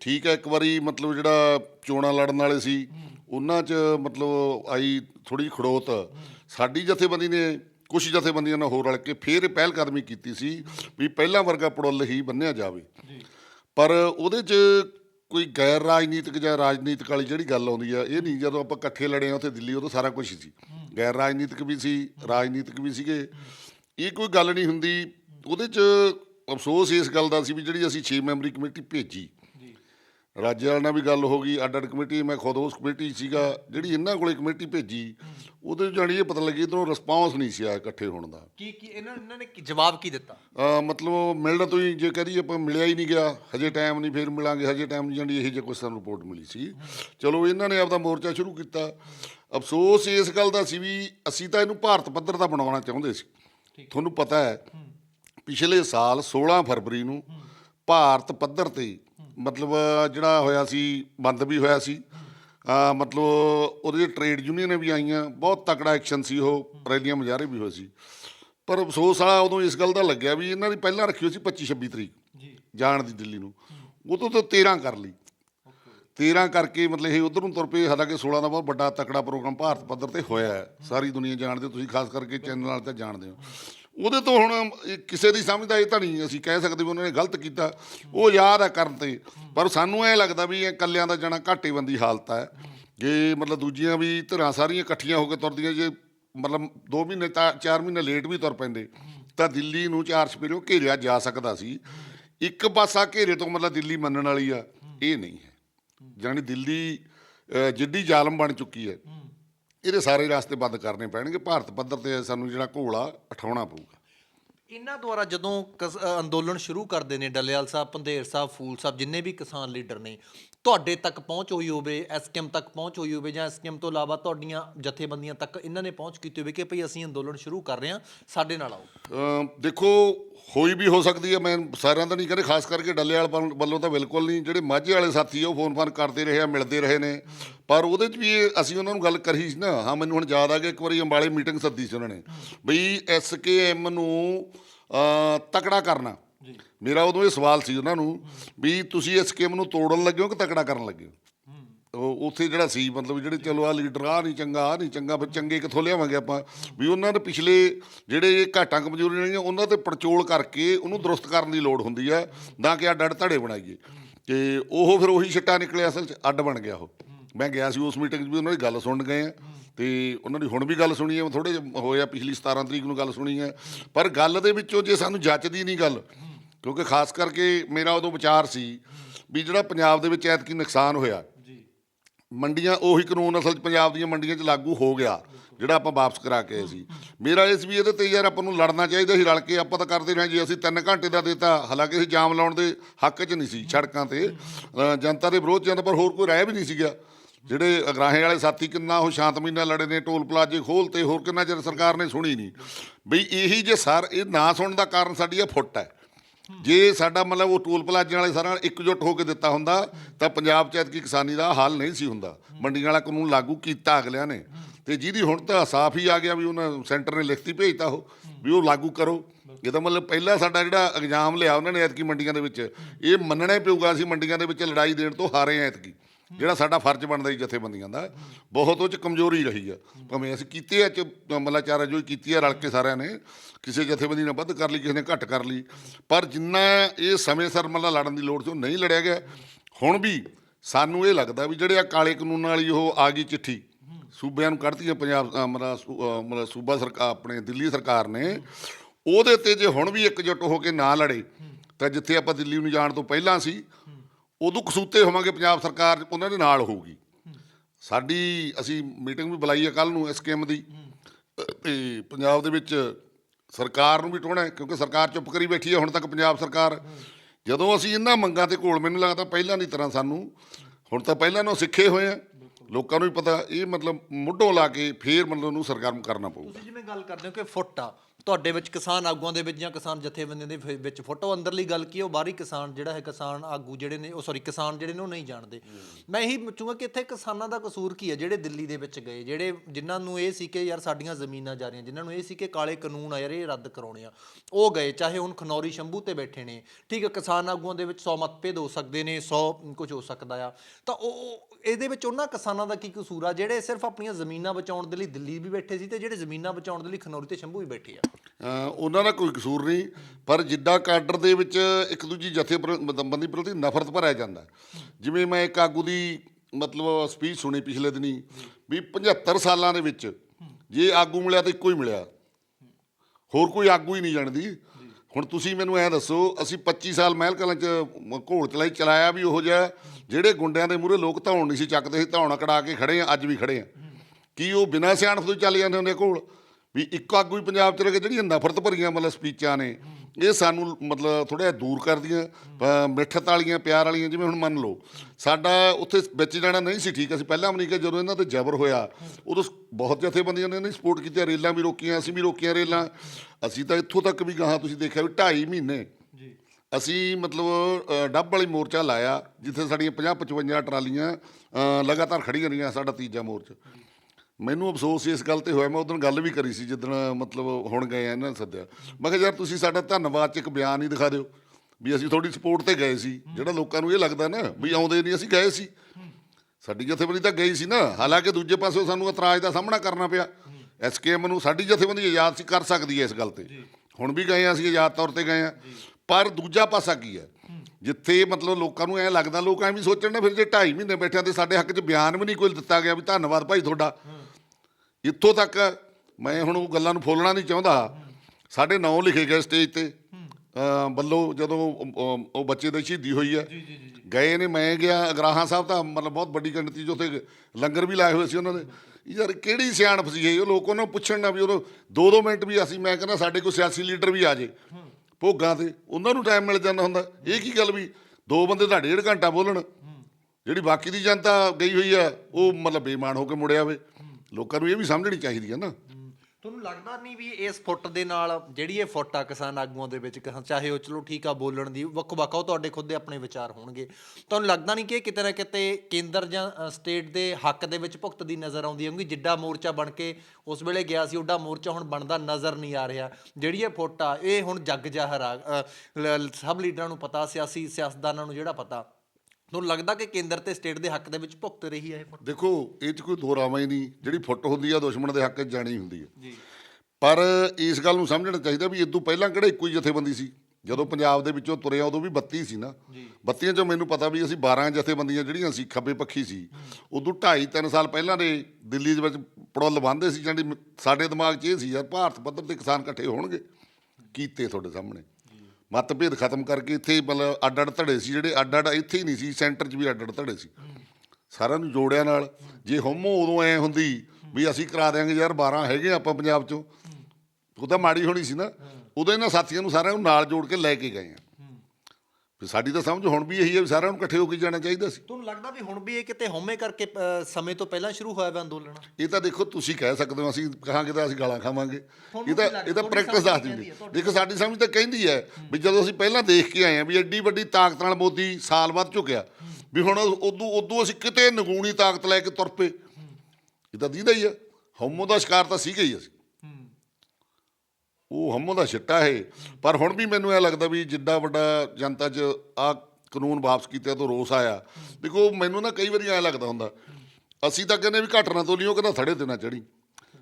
ਠੀਕ ਹੈ ਇੱਕ ਵਾਰੀ ਮਤਲਬ ਜਿਹੜਾ ਚੋਣਾਂ ਲੜਨ ਵਾਲੇ ਸੀ ਉਹਨਾਂ 'ਚ ਮਤਲਬ ਆਈ ਥੋੜੀ ਖੜੋਤ। ਸਾਡੀ ਜਥੇਬੰਦੀ ਨੇ ਕੁਝ ਜਥੇਬੰਦੀਆਂ ਨਾਲ ਹੋਰ ਰਲ ਕੇ ਫੇਰ ਇਹ ਪਹਿਲ ਕਦਮੀ ਕੀਤੀ ਸੀ ਵੀ ਪਹਿਲਾਂ ਵਰਗਾ ਪੜੁੱਲ ਹੀ ਬੰਨਿਆ ਜਾਵੇ। ਪਰ ਉਹਦੇ 'ਚ ਕੋਈ ਗੈਰ ਰਾਜਨੀਤਿਕ ਜਾਂ ਰਾਜਨੀਤਿਕ ਵਾਲੀ ਜਿਹੜੀ ਗੱਲ ਆਉਂਦੀ ਆ, ਇਹ ਨਹੀਂ ਜਦੋਂ ਆਪਾਂ ਇਕੱਠੇ ਲੜੇ ਆ ਉੱਥੇ ਦਿੱਲੀ, ਉਦੋਂ ਸਾਰਾ ਕੁਝ ਸੀ। ਗੈਰ ਰਾਜਨੀਤਿਕ ਵੀ ਸੀ, ਰਾਜਨੀਤਿਕ ਵੀ ਸੀਗੇ। ਇਹ ਕੋਈ ਗੱਲ ਨਹੀਂ ਹੁੰਦੀ। ਉਹਦੇ 'ਚ ਅਫਸੋਸ ਇਸ ਗੱਲ ਦਾ ਸੀ ਵੀ ਜਿਹੜੀ ਅਸੀਂ 6 ਮੈਂਬਰੀ ਕਮੇਟੀ ਭੇਜੀ ਰਾਜਿਆਂ ਨਾਲ ਵੀ ਗੱਲ ਹੋ ਗਈ ਅੱਡ ਅੱਡ ਕਮੇਟੀ ਮੈਂ ਖੁਦ ਉਸ ਕਮੇਟੀ ਸੀਗਾ ਜਿਹੜੀ ਇਹਨਾਂ ਕੋਲੇ ਕਮੇਟੀ ਭੇਜੀ ਉਹਦੇ ਜਾਣੀ ਇਹ ਪਤਾ ਲੱਗੀ ਇਧਰੋਂ ਰਿਸਪਾਂਸ ਨਹੀਂ ਸੀ ਆਇਆ ਇਕੱਠੇ ਹੋਣ ਦਾ। ਕੀ ਕੀ ਇਹਨਾਂ ਇਹਨਾਂ ਨੇ ਕੀ ਜਵਾਬ ਕੀ ਦਿੱਤਾ? ਮਤਲਬ ਮਿਲਣ ਤੋਂ ਹੀ ਜੇ ਕਰੀਏ ਆਪਾਂ ਮਿਲਿਆ ਹੀ ਨਹੀਂ ਗਿਆ ਹਜੇ ਟਾਈਮ ਨਹੀਂ ਫੇਰ ਮਿਲਾਂਗੇ ਹਜੇ ਟਾਈਮ ਨਹੀਂ ਜਾਂਦੀ ਇਹੀ ਜੇ ਕੁਛ ਸਾਨੂੰ ਰਿਪੋਰਟ ਮਿਲੀ ਸੀ। ਚਲੋ ਇਹਨਾਂ ਨੇ ਆਪਦਾ ਮੋਰਚਾ ਸ਼ੁਰੂ ਕੀਤਾ। ਅਫਸੋਸ ਇਸ ਗੱਲ ਦਾ ਸੀ ਵੀ ਅਸੀਂ ਤਾਂ ਇਹਨੂੰ ਭਾਰਤ ਪੱਧਰ ਦਾ ਬਣਾਉਣਾ ਚਾਹੁੰਦੇ ਸੀ। ਤੁਹਾਨੂੰ ਪਤਾ ਹੈ ਪਿਛਲੇ ਸਾਲ 16 ਫਰਵਰੀ ਨੂੰ ਭਾਰਤ ਪੱਧਰ ਤੇ ਮਤਲਬ ਜਿਹੜਾ ਹੋਇਆ ਸੀ ਬੰਦ ਵੀ ਹੋਇਆ ਸੀ। ਮਤਲਬ ਉਹਦੇ ਟ੍ਰੇਡ ਯੂਨੀਅਨਾਂ ਵੀ ਆਈਆਂ ਬਹੁਤ ਤਕੜਾ ਐਕਸ਼ਨ ਸੀ ਉਹ ਰੈਲੀਆਂ ਮੁਜ਼ਾਹਰੇ ਵੀ ਹੋਏ ਸੀ। ਪਰ ਅਫਸੋਸ ਵਾਲਾ ਉਦੋਂ ਇਸ ਗੱਲ ਦਾ ਲੱਗਿਆ ਵੀ ਇਹਨਾਂ ਦੀ ਪਹਿਲਾਂ ਰੱਖੀ ਹੋਈ ਸੀ 25 26 ਤਰੀਕ ਜੀ। ਜਾਣ ਦੀ ਦਿੱਲੀ ਨੂੰ। ਉਦੋਂ ਤੋਂ 13 ਕਰ ਲਈ। 13 ਕਰਕੇ ਮਤਲਬ ਇਹ ਉਧਰ ਨੂੰ ਤੁਰ ਪਏ ਹਾਲਾਂਕਿ 16 ਦਾ ਬਹੁਤ ਵੱਡਾ ਤਕੜਾ ਪ੍ਰੋਗਰਾਮ ਭਾਰਤ ਪੱਧਰ ਤੇ ਹੋਇਆ ਹੈ। ਸਾਰੀ ਦੁਨੀਆ ਜਾਣਦੇ ਤੁਸੀਂ ਖਾਸ ਕਰਕੇ ਚੈਨਲ ਨਾਲ ਤਾਂ ਜਾਣਦੇ ਹੋ। ਉਹਦੇ ਤੋਂ ਹੁਣ ਇਹ ਕਿਸੇ ਦੀ ਸਮਝਦਾ ਇਹ ਤਾਂ ਨਹੀਂ ਅਸੀਂ ਕਹਿ ਸਕਦੇ ਵੀ ਉਹਨਾਂ ਨੇ ਗਲਤ ਕੀਤਾ। ਉਹ ਯਾਦ ਹੈ ਕਰਨ ਤੇ। ਪਰ ਸਾਨੂੰ ਐ ਲੱਗਦਾ ਵੀ ਇਹ ਕੱਲਿਆਂ ਦਾ ਜਾਣਾ ਘਾਟੇ ਬੰਦੀ ਹਾਲਤ ਹੈ ਜੇ ਮਤਲਬ ਦੂਜੀਆਂ ਵੀ ਧਰਾਂ ਸਾਰੀਆਂ ਇਕੱਠੀਆਂ ਹੋ ਕੇ ਤੁਰਦੀਆਂ ਜੇ ਮਤਲਬ 2 ਮਹੀਨੇ ਤਾਂ 4 ਮਹੀਨੇ ਲੇਟ ਵੀ ਤੁਰ ਪੈਂਦੇ ਤਾਂ ਦਿੱਲੀ ਨੂੰ ਚਾਰ ਸਪੇਰੋਂ ਘੇਰਿਆ ਜਾ ਸਕਦਾ ਸੀ। ਇੱਕ ਪਾਸਾ ਘੇਰੇ ਤੋਂ ਮਤਲਬ ਦਿੱਲੀ ਮੰਨਣ ਵਾਲੀ ਆ ਇਹ ਨਹੀਂ ਹੈ। ਜਾਣੀ ਦਿੱਲੀ ਅਹ, ਜਿੱਡੀ ਜ਼ਾਲਮ ਬਣ ਚੁੱਕੀ ਹੈ। ਇਹਦੇ ਸਾਰੇ ਰਾਸਤੇ ਬੰਦ ਕਰਨੇ ਪੈਣਗੇ। ਭਾਰਤ ਪੱਧਰ ਤੇ ਸਾਨੂੰ ਜਿਹੜਾ ਘੋਲਾ ਉਠਾਉਣਾ ਪਊਗਾ। ਇਹਨਾਂ ਦੁਆਰਾ ਜਦੋਂ ਕਸ- ਅ, ਅੰਦੋਲਨ ਸ਼ੁਰੂ ਕਰਦੇ ਨੇ ਡੱਲੇਵਾਲ ਸਾਹਿਬ ਪੰਧੇਰ ਸਾਹਿਬ ਫੂਲ ਸਾਹਿਬ ਜਿੰਨੇ ਵੀ ਕਿਸਾਨ ਲੀਡਰ ਨੇ ਤੁਹਾਡੇ ਤੱਕ ਪਹੁੰਚ ਹੋਈ ਹੋਵੇ ਐਸਕੇਐਮ ਤੱਕ ਪਹੁੰਚ ਹੋਈ ਹੋਵੇ ਜਾਂ ਐਸਕੇਐਮ ਤੋਂ ਇਲਾਵਾ ਤੁਹਾਡੀਆਂ ਜਥੇਬੰਦੀਆਂ ਤੱਕ ਇਹਨਾਂ ਨੇ ਪਹੁੰਚ ਕੀਤੀ ਹੋਵੇ ਕਿ ਭਈ ਅਸੀਂ ਅੰਦੋਲਨ ਸ਼ੁਰੂ ਕਰ ਰਹੇ ਹਾਂ ਸਾਡੇ ਨਾਲ ਆਓ। ਅਮ ਦੇਖੋ ਹੋਈ ਵੀ ਹੋ ਸਕਦੀ ਹੈ। ਮੈਂ ਸਾਰਿਆਂ ਦਾ ਨਹੀਂ ਕਹਿੰਦੇ ਖਾਸ ਕਰਕੇ ਡੱਲੇਵਾਲ ਵੱਲ- ਵੱਲੋਂ ਤਾਂ ਬਿਲਕੁਲ ਨਹੀਂ। ਜਿਹੜੇ ਮਾਝੇ ਵਾਲੇ ਸਾਥੀ ਆ ਉਹ ਫੋਨ ਫਾਨ ਕਰਦੇ ਰਹੇ ਆ ਮਿਲਦੇ ਰਹੇ ਨੇ। ਪਰ ਉਹਦੇ 'ਚ ਵੀ ਇਹ- ਅਸੀਂ ਉਹਨਾਂ ਨੂੰ ਗੱਲ ਕਰੀ ਸੀ ਨਾ ਹਾਂ ਮੈਨੂੰ ਹੁਣ ਯਾਦ ਆ ਗਿਆ ਇੱਕ ਵਾਰੀ ਅੰਬਾਲੇ ਮੀਟਿੰਗ ਸੱਦੀ ਸੀ ਉਹਨਾਂ ਨੇ ਬਈ ਐਸਕੇਐਮ ਨੂੰ ਅ, ਤਕੜਾ ਕਰਨਾ। ਮੇਰਾ ਉਦੋਂ ਇਹ ਸਵਾਲ ਸੀ ਉਹਨਾਂ ਨੂੰ ਵੀ ਤੁਸੀਂ ਇਸ ਸਕੀਮ ਨੂੰ ਤੋੜਨ ਲੱਗੇ ਹੋ ਕਿ ਤਕੜਾ ਕਰਨ ਲੱਗੇ ਹੋ? ਉਹ ਉੱਥੇ ਜਿਹੜਾ ਸੀ ਮਤਲਬ ਜਿਹੜੇ ਚਲੋ ਆ ਲੀਡਰ ਆ ਨਹੀਂ ਚੰਗਾ ਆ ਨਹੀਂ ਚੰਗਾ ਫਿਰ ਚੰਗੇ ਕਿੱਥੋਂ ਲਿਆਵਾਂਗੇ ਆਪਾਂ? ਵੀ ਉਹਨਾਂ ਦੇ ਪਿਛਲੇ ਜਿਹੜੇ ਇਹ ਘਾਟਾਂ ਕਮਜ਼ੋਰੀਆਂ ਨੇ ਉਹਨਾਂ ਤੇ ਪੜਚੋਲ ਕਰਕੇ ਉਹਨੂੰ ਦਰੁਸਤ ਕਰਨ ਦੀ ਲੋੜ ਹੁੰਦੀ ਆ ਤਾਂ ਕਿ ਅੱਡ ਅੱਡ ਧੜੇ ਬਣਾਈਏ। ਤੇ ਉਹ ਫਿਰ ਉਹੀ ਛਿੱਟਾ ਨਿਕਲਿਆ ਅਸਲ 'ਚ ਅੱਡ ਬਣ ਗਿਆ ਉਹ। ਮੈਂ ਗਿਆ ਸੀ ਉਸ ਮੀਟਿੰਗ 'ਚ ਵੀ ਉਹਨਾਂ ਦੀ ਗੱਲ ਸੁਣਨ ਗਏ ਆ। ਤੇ ਉਹਨਾਂ ਦੀ ਹੁਣ ਵੀ ਗੱਲ ਸੁਣੀ ਹੈ ਥੋੜੇ ਹੋਇਆ ਪਿਛਲੀ 17 ਤਰੀਕ ਨੂੰ ਗੱਲ ਸੁਣੀ ਹੈ ਪਰ ਗੱਲ ਦੇ ਵਿੱਚੋਂ ਜੇ ਸਾਨੂੰ ਜੱਚਦੀ ਨਹੀਂ ਗੱਲ ਕਿਉਂਕਿ ਖਾਸ ਕਰਕੇ ਮੇਰਾ ਉਦੋਂ ਵਿਚਾਰ ਸੀ ਵੀ ਜਿਹੜਾ ਪੰਜਾਬ ਦੇ ਵਿੱਚ ਐਤਕੀ ਨੁਕਸਾਨ ਹੋਇਆ ਜੀ। ਮੰਡੀਆਂ ਉਹੀ ਕਾਨੂੰਨ ਅਸਲ 'ਚ ਪੰਜਾਬ ਦੀਆਂ ਮੰਡੀਆਂ 'ਚ ਲਾਗੂ ਹੋ ਗਿਆ ਜਿਹੜਾ ਆਪਾਂ ਵਾਪਸ ਕਰਾ ਕੇ ਆਏ ਸੀ। ਮੇਰਾ ਇਸ ਵੀ ਇਹਦੇ ਤੇ ਯਾਰ ਆਪਾਂ ਨੂੰ ਲੜਨਾ ਚਾਹੀਦਾ ਸੀ ਰਲ ਕੇ ਆਪਾਂ ਤਾਂ ਕਰਦੇ ਰਹੇ ਜੇ ਅਸੀਂ 3 ਘੰਟੇ ਦਾ ਦਿੱਤਾ ਹਾਲਾਂਕਿ ਅਸੀਂ ਜਾਮ ਲਾਉਣ ਦੇ ਹੱਕ 'ਚ ਨਹੀਂ ਸੀ ਸੜਕਾਂ ਤੇ। ਜਨਤਾ ਦੇ ਵਿਰੋਧ 'ਚ ਜਾਂਦਾ ਪਰ ਹੋਰ ਕੋਈ ਰਾਹ ਵੀ ਨਹੀਂ ਸੀਗਾ ਜਿਹੜੇ ਅਗਰਾਹੇ ਵਾਲੇ ਸਾਥੀ ਕਿੰਨਾ ਉਹ ਸ਼ਾਂਤਮਈ ਨਾਲ ਲੜੇ ਨੇ, ਟੋਲ ਪਲਾਜ਼ੇ ਖੋਲ ਤੇ ਹੋਰ ਕਿੰਨਾ ਚਿਰ ਸਰਕਾਰ ਨੇ ਸੁਣੀ ਨਹੀਂ। ਬਈ ਇਹੀ ਜੇ ਸਰ, ਇਹ ਨਾ ਸੁਣਨ ਦਾ ਕਾਰਨ ਸਾਡੀ ਇਹ ਫੁੱਟ ਹੈ। ਜੇ ਸਾਡਾ ਮਤਲਬ ਉਹ ਟੋਲ ਪਲਾਜ਼ਿਆਂ ਵਾਲੇ ਸਾਰਾ ਇਕਜੁੱਟ ਹੋ ਕੇ ਦਿੱਤਾ ਹੁੰਦਾ, ਤਾਂ ਪੰਜਾਬ 'ਚ ਐਤਕੀ ਕਿਸਾਨੀ ਦਾ ਹਾਲ ਨਹੀਂ ਸੀ ਹੁੰਦਾ। ਮੰਡੀਆਂ ਵਾਲਾ ਕਾਨੂੰਨ ਲਾਗੂ ਕੀਤਾ ਅਗਲਿਆਂ ਨੇ। ਤੇ ਜਿਹਦੀ ਹੁਣ ਤਾਂ ਸਾਫ਼ ਹੀ ਆ ਗਿਆ ਵੀ ਉਹਨਾਂ ਸੈਂਟਰ ਨੇ ਲਿਖਤੀ ਭੇਜਤਾ ਉਹ, ਵੀ ਉਹ ਲਾਗੂ ਕਰੋ। ਇਹਦਾ ਮਤਲਬ ਪਹਿਲਾਂ ਸਾਡਾ ਜਿਹੜਾ ਐਗਜ਼ਾਮ ਲਿਆ ਉਹਨਾਂ ਨੇ ਐਤਕੀ ਮੰਡੀਆਂ ਦੇ ਵਿੱਚ, ਇਹ ਮੰਨਣਾ ਪਊਗਾ ਅਸੀਂ ਮੰਡੀਆਂ ਦੇ ਵਿੱਚ ਲੜਾਈ ਦੇਣ ਤੋਂ ਹਾਰੇ ਆ ਐਤਕੀ। ਜਿਹੜਾ ਸਾਡਾ ਫਰਜ਼ ਬਣਦਾ ਜੀ ਜਥੇਬੰਦੀਆਂ ਦਾ, ਬਹੁਤ ਉਹ ਚ ਕਮਜ਼ੋਰੀ ਰਹੀ ਆ। ਭਾਵੇਂ ਅਸੀਂ ਕੀਤੇ ਆ, ਚ ਮਤਲਬ ਚਾਰਾ ਜੋ ਕੀਤੀ ਆ, ਰਲ ਕੇ ਸਾਰਿਆਂ ਨੇ, ਕਿਸੇ ਜਥੇਬੰਦੀ ਨੇ ਵੱਧ ਕਰ ਲਈ, ਕਿਸੇ ਨੇ ਘੱਟ ਕਰ ਲਈ। ਪਰ ਜਿੰਨਾ ਇਹ ਸਮੇਂ ਸਿਰ ਮਤਲਬ ਲੜਨ ਦੀ ਲੋੜ ਸੀ, ਉਹ ਨਹੀਂ ਲੜਿਆ ਗਿਆ। ਹੁਣ ਵੀ ਸਾਨੂੰ ਇਹ ਲੱਗਦਾ ਵੀ ਜਿਹੜੇ ਆ ਕਾਲੇ ਕਾਨੂੰਨਾਂ ਵਾਲੀ ਉਹ ਆ ਗਈ ਚਿੱਠੀ, ਸੂਬਿਆਂ ਨੂੰ ਕੱਢਤੀ ਹੈ ਪੰਜਾਬ ਮਤਲਬ ਮਤਲਬ ਸੂਬਾ ਸਰਕਾਰ ਆਪਣੇ ਦਿੱਲੀ ਸਰਕਾਰ ਨੇ। ਉਹਦੇ ਤੇ ਜੇ ਹੁਣ ਵੀ ਇਕਜੁੱਟ ਹੋ ਕੇ ਨਾ ਲੜੇ, ਤਾਂ ਜਿੱਥੇ ਆਪਾਂ ਦਿੱਲੀ ਨੂੰ ਜਾਣ ਤੋਂ ਪਹਿਲਾਂ ਸੀ ਉਦੋਂ ਕਸੂਤੇ ਹੋਵਾਂਗੇ ਪੰਜਾਬ ਸਰਕਾਰ ਉਹਨਾਂ ਦੇ ਨਾਲ ਹੋਊਗੀ। ਸਾਡੀ ਅਸੀਂ ਮੀਟਿੰਗ ਵੀ ਬੁਲਾਈ ਹੈ ਕੱਲ ਨੂੰ ਇਸ ਐਸਕੇਐਮ ਦੀ। ਤੇ ਪੰਜਾਬ ਦੇ ਵਿੱਚ ਸਰਕਾਰ ਨੂੰ ਵੀ ਟੋਣਾ ਕਿਉਂਕਿ ਸਰਕਾਰ ਚੁੱਪ ਕਰੀ ਬੈਠੀ ਹੈ ਹੁਣ ਤੱਕ ਪੰਜਾਬ ਸਰਕਾਰ। ਜਦੋਂ ਅਸੀਂ ਇਹਨਾਂ ਮੰਗਾਂ ਤੇ ਘੋਲ ਮੈਨੂੰ ਲੱਗਦਾ ਪਹਿਲਾਂ ਦੀ ਤਰ੍ਹਾਂ ਸਾਨੂੰ, ਹੁਣ ਤਾਂ ਪਹਿਲਾਂ ਨੂੰ ਸਿੱਖੇ ਹੋਏ ਆ। ਲੋਕਾਂ ਨੂੰ ਵੀ ਪਤਾ, ਇਹ ਮਤਲਬ ਮੁੱਢੋਂ ਲਾ ਕੇ ਫੇਰ ਮਤਲਬ ਨੂੰ ਸਰਗਰਮ ਕਰਨਾ ਪਊਗਾ। ਤੁਸੀਂ ਜਿਵੇਂ ਗੱਲ ਕਰਦੇ ਹੋ ਕਿ ਫੁੱਟ ਆ ਤੁਹਾਡੇ ਵਿੱਚ ਕਿਸਾਨ ਆਗੂਆਂ ਦੇ ਵਿੱਚ ਜਾਂ ਕਿਸਾਨ ਜਥੇਬੰਦੀਆਂ ਦੇ ਫੇ, ਵਿੱਚ ਫੋਟੋ ਉਹ ਅੰਦਰਲੀ ਗੱਲ ਕੀ ਹੈ ਉਹ ਬਾਹਰੀ ਕਿਸਾਨ ਜਿਹੜਾ ਹੈ ਕਿਸਾਨ ਆਗੂ ਜਿਹੜੇ ਨੇ, ਉਹ ਸੌਰੀ ਕਿਸਾਨ ਜਿਹੜੇ ਨੇ ਉਹ ਨਹੀਂ ਜਾਣਦੇ। ਮੈਂ ਇਹੀ ਪੁੱਛੂੰਗਾ ਕਿ ਇੱਥੇ ਕਿਸਾਨਾਂ ਦਾ ਕਸੂਰ ਕੀ ਹੈ ਜਿਹੜੇ ਦਿੱਲੀ ਦੇ ਵਿੱਚ ਗਏ, ਜਿਹੜੇ ਜਿਨ੍ਹਾਂ ਨੂੰ ਇਹ ਸੀ ਕਿ ਯਾਰ ਸਾਡੀਆਂ ਜ਼ਮੀਨਾਂ ਜਾ ਰਹੀਆਂ, ਜਿਨ੍ਹਾਂ ਨੂੰ ਇਹ ਸੀ ਕਿ ਕਾਲੇ ਕਾਨੂੰਨ ਆ ਯਾਰ, ਇਹ ਰੱਦ ਕਰਾਉਣੇ ਆ। ਉਹ ਗਏ, ਚਾਹੇ ਹੁਣ ਖਨੌਰੀ ਸ਼ੰਭੂ ਤੇ ਬੈਠੇ ਨੇ। ਠੀਕ ਹੈ ਕਿਸਾਨ ਆਗੂਆਂ ਦੇ ਵਿੱਚ 100 ਮਤਭੇਦ ਹੋ ਸਕਦੇ ਨੇ 100 ਕੁਝ ਹੋ ਸਕਦਾ ਆ। ਤਾਂ ਉਹ, ਉਹ- ਇਹਦੇ ਵਿੱਚ ਉਹਨਾਂ ਕਿਸਾਨਾਂ ਦਾ ਕੀ ਕਸੂਰ ਆ? ਜਿਹੜੇ ਸਿਰਫ ਆਪਣੀਆਂ ਜ਼ਮੀਨਾਂ ਬਚਾਉਣ ਦੇ ਲਈ ਦਿੱਲੀ ਵੀ ਬੈਠੇ ਸੀ ਤੇ ਜਿਹੜੇ ਜ਼ਮੀਨਾਂ ਬਚਾਉਣ ਦੇ ਲਈ ਖਨੌਰੀ ਤੇ ਸ਼ੰਭੂ ਵੀ ਬੈਠੇ ਆ। ਉਹਨਾਂ ਦਾ ਕੋਈ ਕਸੂਰ ਨਹੀਂ, ਪਰ ਜਿੱਦਾਂ ਕਾਡਰ ਦੇ ਵਿੱਚ ਇੱਕ ਦੂਜੀ ਜਥੇਬੰਦੀ ਪ੍ਰਤੀ ਨਫ਼ਰਤ ਭਰਿਆ ਜਾਂਦਾ ਜਿਵੇਂ ਮੈਂ ਇੱਕ ਆਗੂ ਦੀ ਮਤਲਬ ਸਪੀਚ ਸੁਣੀ ਪਿਛਲੇ ਦਿਨੀ ਵੀ 75 ਸਾਲਾਂ ਦੇ ਵਿੱਚ ਜੇ ਆਗੂ ਮਿਲਿਆ ਤਾਂ ਇੱਕੋ ਹੀ ਮਿਲਿਆ। ਹੋਰ ਕੋਈ ਆਗੂ ਹੀ ਨਹੀਂ ਜਾਣਦੀ। ਹੁਣ ਤੁਸੀਂ ਮੈਨੂੰ ਐ ਦੱਸੋ, ਅਸੀਂ 25 ਸਾਲ ਮਹਿਲ ਕਲਾਂ ਚ ਮ- ਘੋਲ ਚਲਾਈ ਚਲਾਇਆ ਵੀ ਉਹ ਜਿਹਾ, ਜਿਹੜੇ ਗੁੰਡਿਆਂ ਦੇ ਮੂਹਰੇ ਲੋਕ ਧੌਣ ਨਹੀਂ ਸੀ ਚੱਕਦੇ ਸੀ ਧੌਣਾ ਕੜਾ ਕੇ ਖੜੇ ਆ, ਅੱਜ ਵੀ ਖੜੇ ਆ। ਕੀ ਉਹ ਬਿਨਾਂ ਸਿਆਣਪ ਤੋਂ ਚੱਲ ਜਾਂਦੇ ਹੁੰਦੇ ਕੋਲ ਵੀ ਇੱਕ ਆਗੂ ਹੀ ਪੰਜਾਬ ਚ ਰਹਿ ਕੇ ਜਿਹੜੀਆਂ ਨਫ਼ਰਤ ਭਰੀਆਂ ਮਤਲਬ ਸਪੀਚਾਂ ਨੇ ਇਹ ਸਾਨੂੰ ਮਤਲਬ ਥੋੜਾ ਦੂਰ ਕਰਦੀਆਂ ਮਿੱਠਤ ਵਾਲੀਆਂ ਪਿਆਰ ਵਾਲੀਆਂ ਜਿਵੇਂ ਹੁਣ ਮੰਨ ਲਓ ਸਾਡਾ ਉੱਥੇ ਵਿੱਚ ਜਾਣਾ ਨਹੀਂ ਸੀ ਠੀਕ ਅਸੀਂ ਪਹਿਲਾਂ ਵੀ ਨਹੀਂ ਕਿ ਜਦੋਂ ਇਹਨਾਂ ਤੇ ਜ਼ਬਰ ਹੋਇਆ ਉਦੋਂ ਬਹੁਤ ਜਥੇਬੰਦੀਆਂ ਨੇ ਨਹੀਂ ਸਪੋਰਟ ਕੀਤੀ ਰੇਲਾਂ ਵੀ ਰੋਕੀਆਂ ਅਸੀਂ ਵੀ ਰੋਕੀਆਂ ਰੇਲਾਂ ਅਸੀਂ ਤਾਂ ਇੱਥੋਂ ਤੱਕ ਵੀ ਗਾਹਾਂ ਤੁਸੀਂ ਦੇਖਿਆ ਵੀ 2.5 ਮਹੀਨੇ ਅਸੀਂ ਮਤਲਬ ਡੱਬ ਵਾਲੀ ਮੋਰਚਾ ਲਾਇਆ ਜਿੱਥੇ ਸਾਡੀਆਂ 50 55 ਟਰਾਲੀਆਂ ਲਗਾਤਾਰ ਖੜੀਆਂ ਰਹੀਆਂ ਸਾਡਾ ਤੀਜਾ ਮੋਰਚਾ। ਮੈਨੂੰ ਅਫਸੋਸ ਇਸ ਗੱਲ ਤੇ ਹੋਇਆ ਮੈਂ ਉਦੋਂ ਗੱਲ ਵੀ ਕਰੀ ਸੀ ਜਿੱਦਣ ਮਤਲਬ ਹੁਣ ਗਏ ਆ ਇਹਨਾਂ ਨੇ ਸੱਦਿਆ। ਮੈਂ ਕਿਹਾ ਯਾਰ ਤੁਸੀਂ ਸਾਡਾ ਧੰਨਵਾਦ ਚ ਇੱਕ ਬਿਆਨ ਹੀ ਦਿਖਾ ਦਿਓ ਵੀ ਅਸੀਂ ਤੁਹਾਡੀ ਸਪੋਰਟ ਤੇ ਗਏ ਸੀ। ਜਿਹੜਾ ਲੋਕਾਂ ਨੂੰ ਇਹ ਲੱਗਦਾ ਨਾ ਵੀ ਆਉਂਦੇ ਨਹੀਂ ਅਸੀਂ ਗਏ ਸੀ। ਸਾਡੀ ਜਥੇਬੰਦੀ ਤਾਂ ਗਈ ਸੀ ਨਾ ਹਾਲਾਂਕਿ ਦੂਜੇ ਪਾਸੇ ਸਾਨੂੰ ਇਤਰਾਜ਼ ਦਾ ਸਾਹਮਣਾ ਕਰਨਾ ਪਿਆ। ਐਸਕੇਐਮ ਨੂੰ ਸਾਡੀ ਜਥੇਬੰਦੀ ਆਜ਼ਾਦ ਸੀ ਕਰ ਸਕਦੀ ਹੈ ਇਸ ਗੱਲ ਤੇ। ਹੁਣ ਵੀ ਗਏ ਹਾਂ ਅਸੀਂ ਆਜ਼ਾਦ ਤੌਰ ਤੇ ਗਏ ਹਾਂ ਪਰ ਦੂਜਾ ਪਾਸਾ ਕੀ ਹੈ? ਜਿੱਥੇ ਮਤਲਬ ਲੋਕਾਂ ਨੂੰ ਐ ਲੱਗਦਾ ਲੋਕ ਐਵੇਂ ਸੋਚਣ ਨਾ ਫਿਰ ਜੇ 2.5 ਮਹੀਨੇ ਬੈਠਿਆਂ ਤੇ ਸਾਡੇ ਹੱਕ 'ਚ ਬਿਆਨ ਵੀ ਨਹੀਂ ਕੋਈ ਦਿੱਤਾ ਗਿਆ ਵੀ ਧੰਨਵਾਦ ਭਾਈ ਤੁਹਾਡਾ। ਇੱਥੋਂ ਤੱਕ ਮੈਂ ਹੁਣ ਉਹ ਗੱਲਾਂ ਨੂੰ ਫੋਲਣਾ ਨਹੀਂ ਚਾਹੁੰਦਾ। ਸਾਡੇ ਨਾਂ ਲਿਖੇ ਗਏ ਸਟੇਜ ਤੇ। ਵੱਲੋਂ ਜਦੋਂ ਉਹ- ਬੱਚੇ ਦੀ ਸ਼ਹੀਦੀ ਹੋਈ ਹੈ ਗਏ ਨੇ ਮੈਂ ਗਿਆ ਅਗਰਾਹਾਂ ਸਾਹਿਬ ਤਾਂ ਮਤਲਬ ਬਹੁਤ ਵੱਡੀ ਗਿਣਤੀ 'ਚ ਉੱਥੇ ਲੰਗਰ ਵੀ ਲਾਏ ਹੋਏ ਸੀ ਉਹਨਾਂ ਦੇ। ਯਾਰ ਕਿਹੜੀ ਸਿਆਣਪ ਸੀ ਇਹ? ਉਹ ਲੋਕ ਉਹਨਾਂ ਨੂੰ ਪੁੱਛਣ ਨਾ ਵੀ ਉਹ ਦੋ ਦੋ ਮਿੰਟ ਵੀ ਅਸੀਂ ਮੈਂ ਕਹਿੰਦਾ ਸਾਡੇ ਕੋਈ ਸਿਆਸੀ ਲੀਡਰ ਵੀ ਆ ਜੇ। ਭੋਗਾਂ ਤੇ ਉਹਨਾਂ ਨੂੰ ਟਾਈਮ ਮਿਲ ਜਾਂਦਾ ਹੁੰਦਾ। ਇਹ ਕੀ ਗੱਲ ਵੀ? ਦੋ ਬੰਦੇ ਤਾਂ ਡੇਢ ਘੰਟਾ ਬੋਲਣ। ਜਿਹੜੀ ਬਾਕੀ ਦੀ ਜਨਤਾ ਗਈ ਹੋਈ ਆ ਉਹ ਮਤਲਬ ਬੇਈਮਾਨ ਹੋ ਕੇ ਮੁੜਿਆ ਵੇ ਲੋਕਾਂ ਨੂੰ ਇਹ ਵੀ ਸਮਝਣੀ ਚਾਹੀਦੀ ਹੈ ਨਾ। ਤੁਹਾਨੂੰ ਲੱਗਦਾ ਨਹੀਂ ਵੀ ਇਸ ਫੁੱਟ ਦੇ ਨਾਲ ਜਿਹੜੀ ਇਹ ਫੁੱਟ ਆ ਕਿਸਾਨ ਆਗੂਆਂ ਦੇ ਵਿੱਚ ਕਿਸਾਨ ਚਾਹੇ ਉਹ ਚਲੋ ਠੀਕ ਆ ਬੋਲਣ ਦੀ ਵੱਖ ਵੱਖ ਉਹ ਤੁਹਾਡੇ ਖੁਦ ਦੇ ਆਪਣੇ ਵਿਚਾਰ ਹੋਣਗੇ। ਤੁਹਾਨੂੰ ਲੱਗਦਾ ਨਹੀਂ ਕਿ ਇਹ ਕਿਤੇ ਨਾ ਕਿਤੇ ਕੇਂਦਰ ਜਾਂ ਸਟੇਟ ਦੇ ਹੱਕ ਦੇ ਵਿੱਚ ਭੁਗਤਦੀ ਨਜ਼ਰ ਆਉਂਦੀ ਹੋਊਗੀ? ਜਿੱਡਾ ਮੋਰਚਾ ਬਣ ਕੇ ਉਸ ਵੇਲੇ ਗਿਆ ਸੀ ਓਡਾ ਮੋਰਚਾ ਹੁਣ ਬਣਦਾ ਨਜ਼ਰ ਨਹੀਂ ਆ ਰਿਹਾ। ਜਿਹੜੀ ਇਹ ਫੁੱਟ ਆ ਇਹ ਹੁਣ ਜੱਗ ਜਾਹਰ ਆ। ਅ, ਲ- ਸਭ ਲੀਡਰਾਂ ਨੂੰ ਪਤਾ ਸਿਆਸੀ ਸਿਆਸਤਦਾਨਾਂ ਨੂੰ ਜਿਹੜਾ ਪਤਾ। ਤੁਹਾਨੂੰ ਲੱਗਦਾ ਕਿ ਕੇਂਦਰ ਤੇ ਸਟੇਟ ਦੇ ਹੱਕ ਦੇ ਵਿੱਚ ਭੁਗਤ ਰਹੀ ਹੈ ਇਹ ਫੁੱਟ? ਦੇਖੋ ਇਹ 'ਚ ਕੋਈ ਦੋਰਾਵਾ ਹੀ ਨਹੀਂ। ਜਿਹੜੀ ਫੁੱਟ ਹੁੰਦੀ ਆ ਦੁਸ਼ਮਣ ਦੇ ਹੱਕ 'ਚ ਜਾਣੀ ਹੁੰਦੀ ਹੈ ਜੀ। ਪਰ ਇਸ ਗੱਲ ਨੂੰ ਸਮਝਣਾ ਚਾਹੀਦਾ ਵੀ ਇਦੋਂ ਪਹਿਲਾਂ ਕਿਹੜਾ ਇੱਕੋ ਹੀ ਜਥੇਬੰਦੀ ਸੀ? ਜਦੋਂ ਪੰਜਾਬ ਦੇ ਵਿੱਚੋਂ ਤੁਰਿਆ ਉਦੋਂ ਵੀ 32 ਸੀ ਨਾ। 32 ਚੋਂ ਮੈਨੂੰ ਪਤਾ ਵੀ ਅਸੀਂ 12 ਜਥੇਬੰਦੀਆਂ ਜਿਹੜੀਆਂ ਸੀ ਖੱਬੇ ਪੱਖੀ ਸੀ। ਉਦੋਂ 2.5 3 ਸਾਲ ਪਹਿਲਾਂ ਦੇ ਦਿੱਲੀ ਦੇ ਵਿੱਚ ਪੜੋਲ ਬੰਦੇ ਸੀ ਜਿਹੜੀ ਸਾਡੇ ਦਿਮਾਗ 'ਚ ਇਹ ਸੀ ਯਾਰ ਭਾਰਤ ਪੱਧਰ ਤੇ ਕਿਸਾਨ ਇਕੱਠੇ ਹੋਣਗੇ। ਕੀਤੇ ਤੁਹਾਡੇ ਸਾਹਮਣੇ। ਮਤਭੇਦ ਖਤਮ ਕਰਕੇ ਇੱਥੇ ਮਤਲਬ ਅੱਡ ਅੱਡ ਧੜੇ ਸੀ, ਜਿਹੜੇ ਅੱਡ ਅੱਡ ਇੱਥੇ ਹੀ ਨਹੀਂ ਸੀ, ਸੈਂਟਰ 'ਚ ਵੀ ਅੱਡ ਅੱਡ ਧੜੇ ਸੀ। ਸਾਰਿਆਂ ਨੂੰ ਜੋੜਿਆ ਨਾਲ, ਜੇ ਹੋਮੋ ਉਦੋਂ ਐ ਹੁੰਦੀ ਵੀ ਅਸੀਂ ਕਰਾ ਦਿਆਂਗੇ ਯਾਰ 12 ਹੈਗੇ ਆਪਾਂ ਪੰਜਾਬ 'ਚੋਂ। ਉਹ ਤਾਂ ਮਾੜੀ ਹੋਣੀ ਸੀ ਨਾ। ਉਦੋਂ ਇਹਨਾਂ ਸਾਥੀਆਂ ਨੂੰ ਸਾਰਿਆਂ ਨੂੰ ਨਾਲ ਜੋੜ ਕੇ ਲੈ ਕੇ ਗਏ ਆ। ਵੀ ਸਾਡੀ ਤਾਂ ਸਮਝ ਹੁਣ ਵੀ ਇਹੀ ਹੈ ਵੀ ਸਾਰਿਆਂ ਨੂੰ ਇਕੱਠੇ ਹੋ ਕੇ ਜਾਣਾ ਚਾਹੀਦਾ ਸੀ। ਤੁਹਾਨੂੰ ਲੱਗਦਾ ਵੀ ਹੁਣ ਵੀ ਇਹ ਕਿਤੇ ਹਉਮੈ ਕਰਕੇ ਅ, ਸਮੇਂ ਤੋਂ ਪਹਿਲਾਂ ਸ਼ੁਰੂ ਹੋਇਆ ਵਾ ਅੰਦੋਲਨ? ਇਹ ਤਾਂ ਦੇਖੋ ਤੁਸੀਂ ਕਹਿ ਸਕਦੇ ਹੋ ਅਸੀਂ ਕਹਾਂਗੇ ਤਾਂ ਅਸੀਂ ਗਾਲਾਂ ਖਾਵਾਂਗੇ। ਤੁਹਾਨੂੰ ਇਹ ਤਾਂ ਕੀ ਲੱਗਦਾ? ਇਹ ਤਾਂ ਤੁਹਾਡੀ ਪ੍ਰੈਕਟਿਸ ਸਮਝ ਦੱਸ ਦਿੰਦੀ ਕਹਿੰਦੀ ਹੈ? ਤੁਹਾਡੀ ਦੇਖੋ ਸਾਡੀ ਸਮਝ ਤਾਂ ਕਹਿੰਦੀ ਹੈ ਵੀ ਜਦੋਂ ਅਸੀਂ ਪਹਿਲਾਂ ਦੇਖ ਕੇ ਆਏ ਆ ਵੀ ਐਡੀ ਵੱਡੀ ਤਾਕਤ ਨਾਲ ਮੋਦੀ ਸਾਲ ਬਾਅਦ ਝੁਕਿਆ ਵੀ ਹੁਣ ਉਦੋਂ ਉਦੋਂ ਅਸੀਂ ਕਿਤੇ ਨਗੂਣੀ ਤਾਕਤ ਲੈ ਕੇ ਤੁਰ ਪਏ। ਇਹ ਤਾਂ ਦੀਦਾ ਹੀ ਆ ਹਉਮੋ ਦਾ ਸ਼ਿਕਾਰ ਤਾਂ ਸੀਗਾ ਹੀ ਅਸੀਂ। ਉਹ ਹਮੋ ਦਾ ਛਿੱਟਾ ਹੈ। ਪਰ ਹੁਣ ਵੀ ਮੈਨੂੰ ਇਹ ਲੱਗਦਾ ਵੀ ਜਿੱਡਾ ਵੱਡਾ ਜਨਤਾ 'ਚ ਆ ਕਾਨੂੰਨ ਵਾਪਸ ਕੀਤੇ ਤੋਂ ਰੋਸ ਆਇਆ। ਦੇਖੋ ਮੈਨੂੰ ਨਾ ਕਈ ਵਾਰੀ ਐ ਲੱਗਦਾ ਹੁੰਦਾ, ਅਸੀਂ ਤਾਂ ਕਹਿੰਦੇ ਵੀ ਘੱਟ ਨਾ ਤੋਲੀ ਉਹ ਕਹਿੰਦਾ ਥੜੇ ਤੇ ਨਾ ਚੜੀ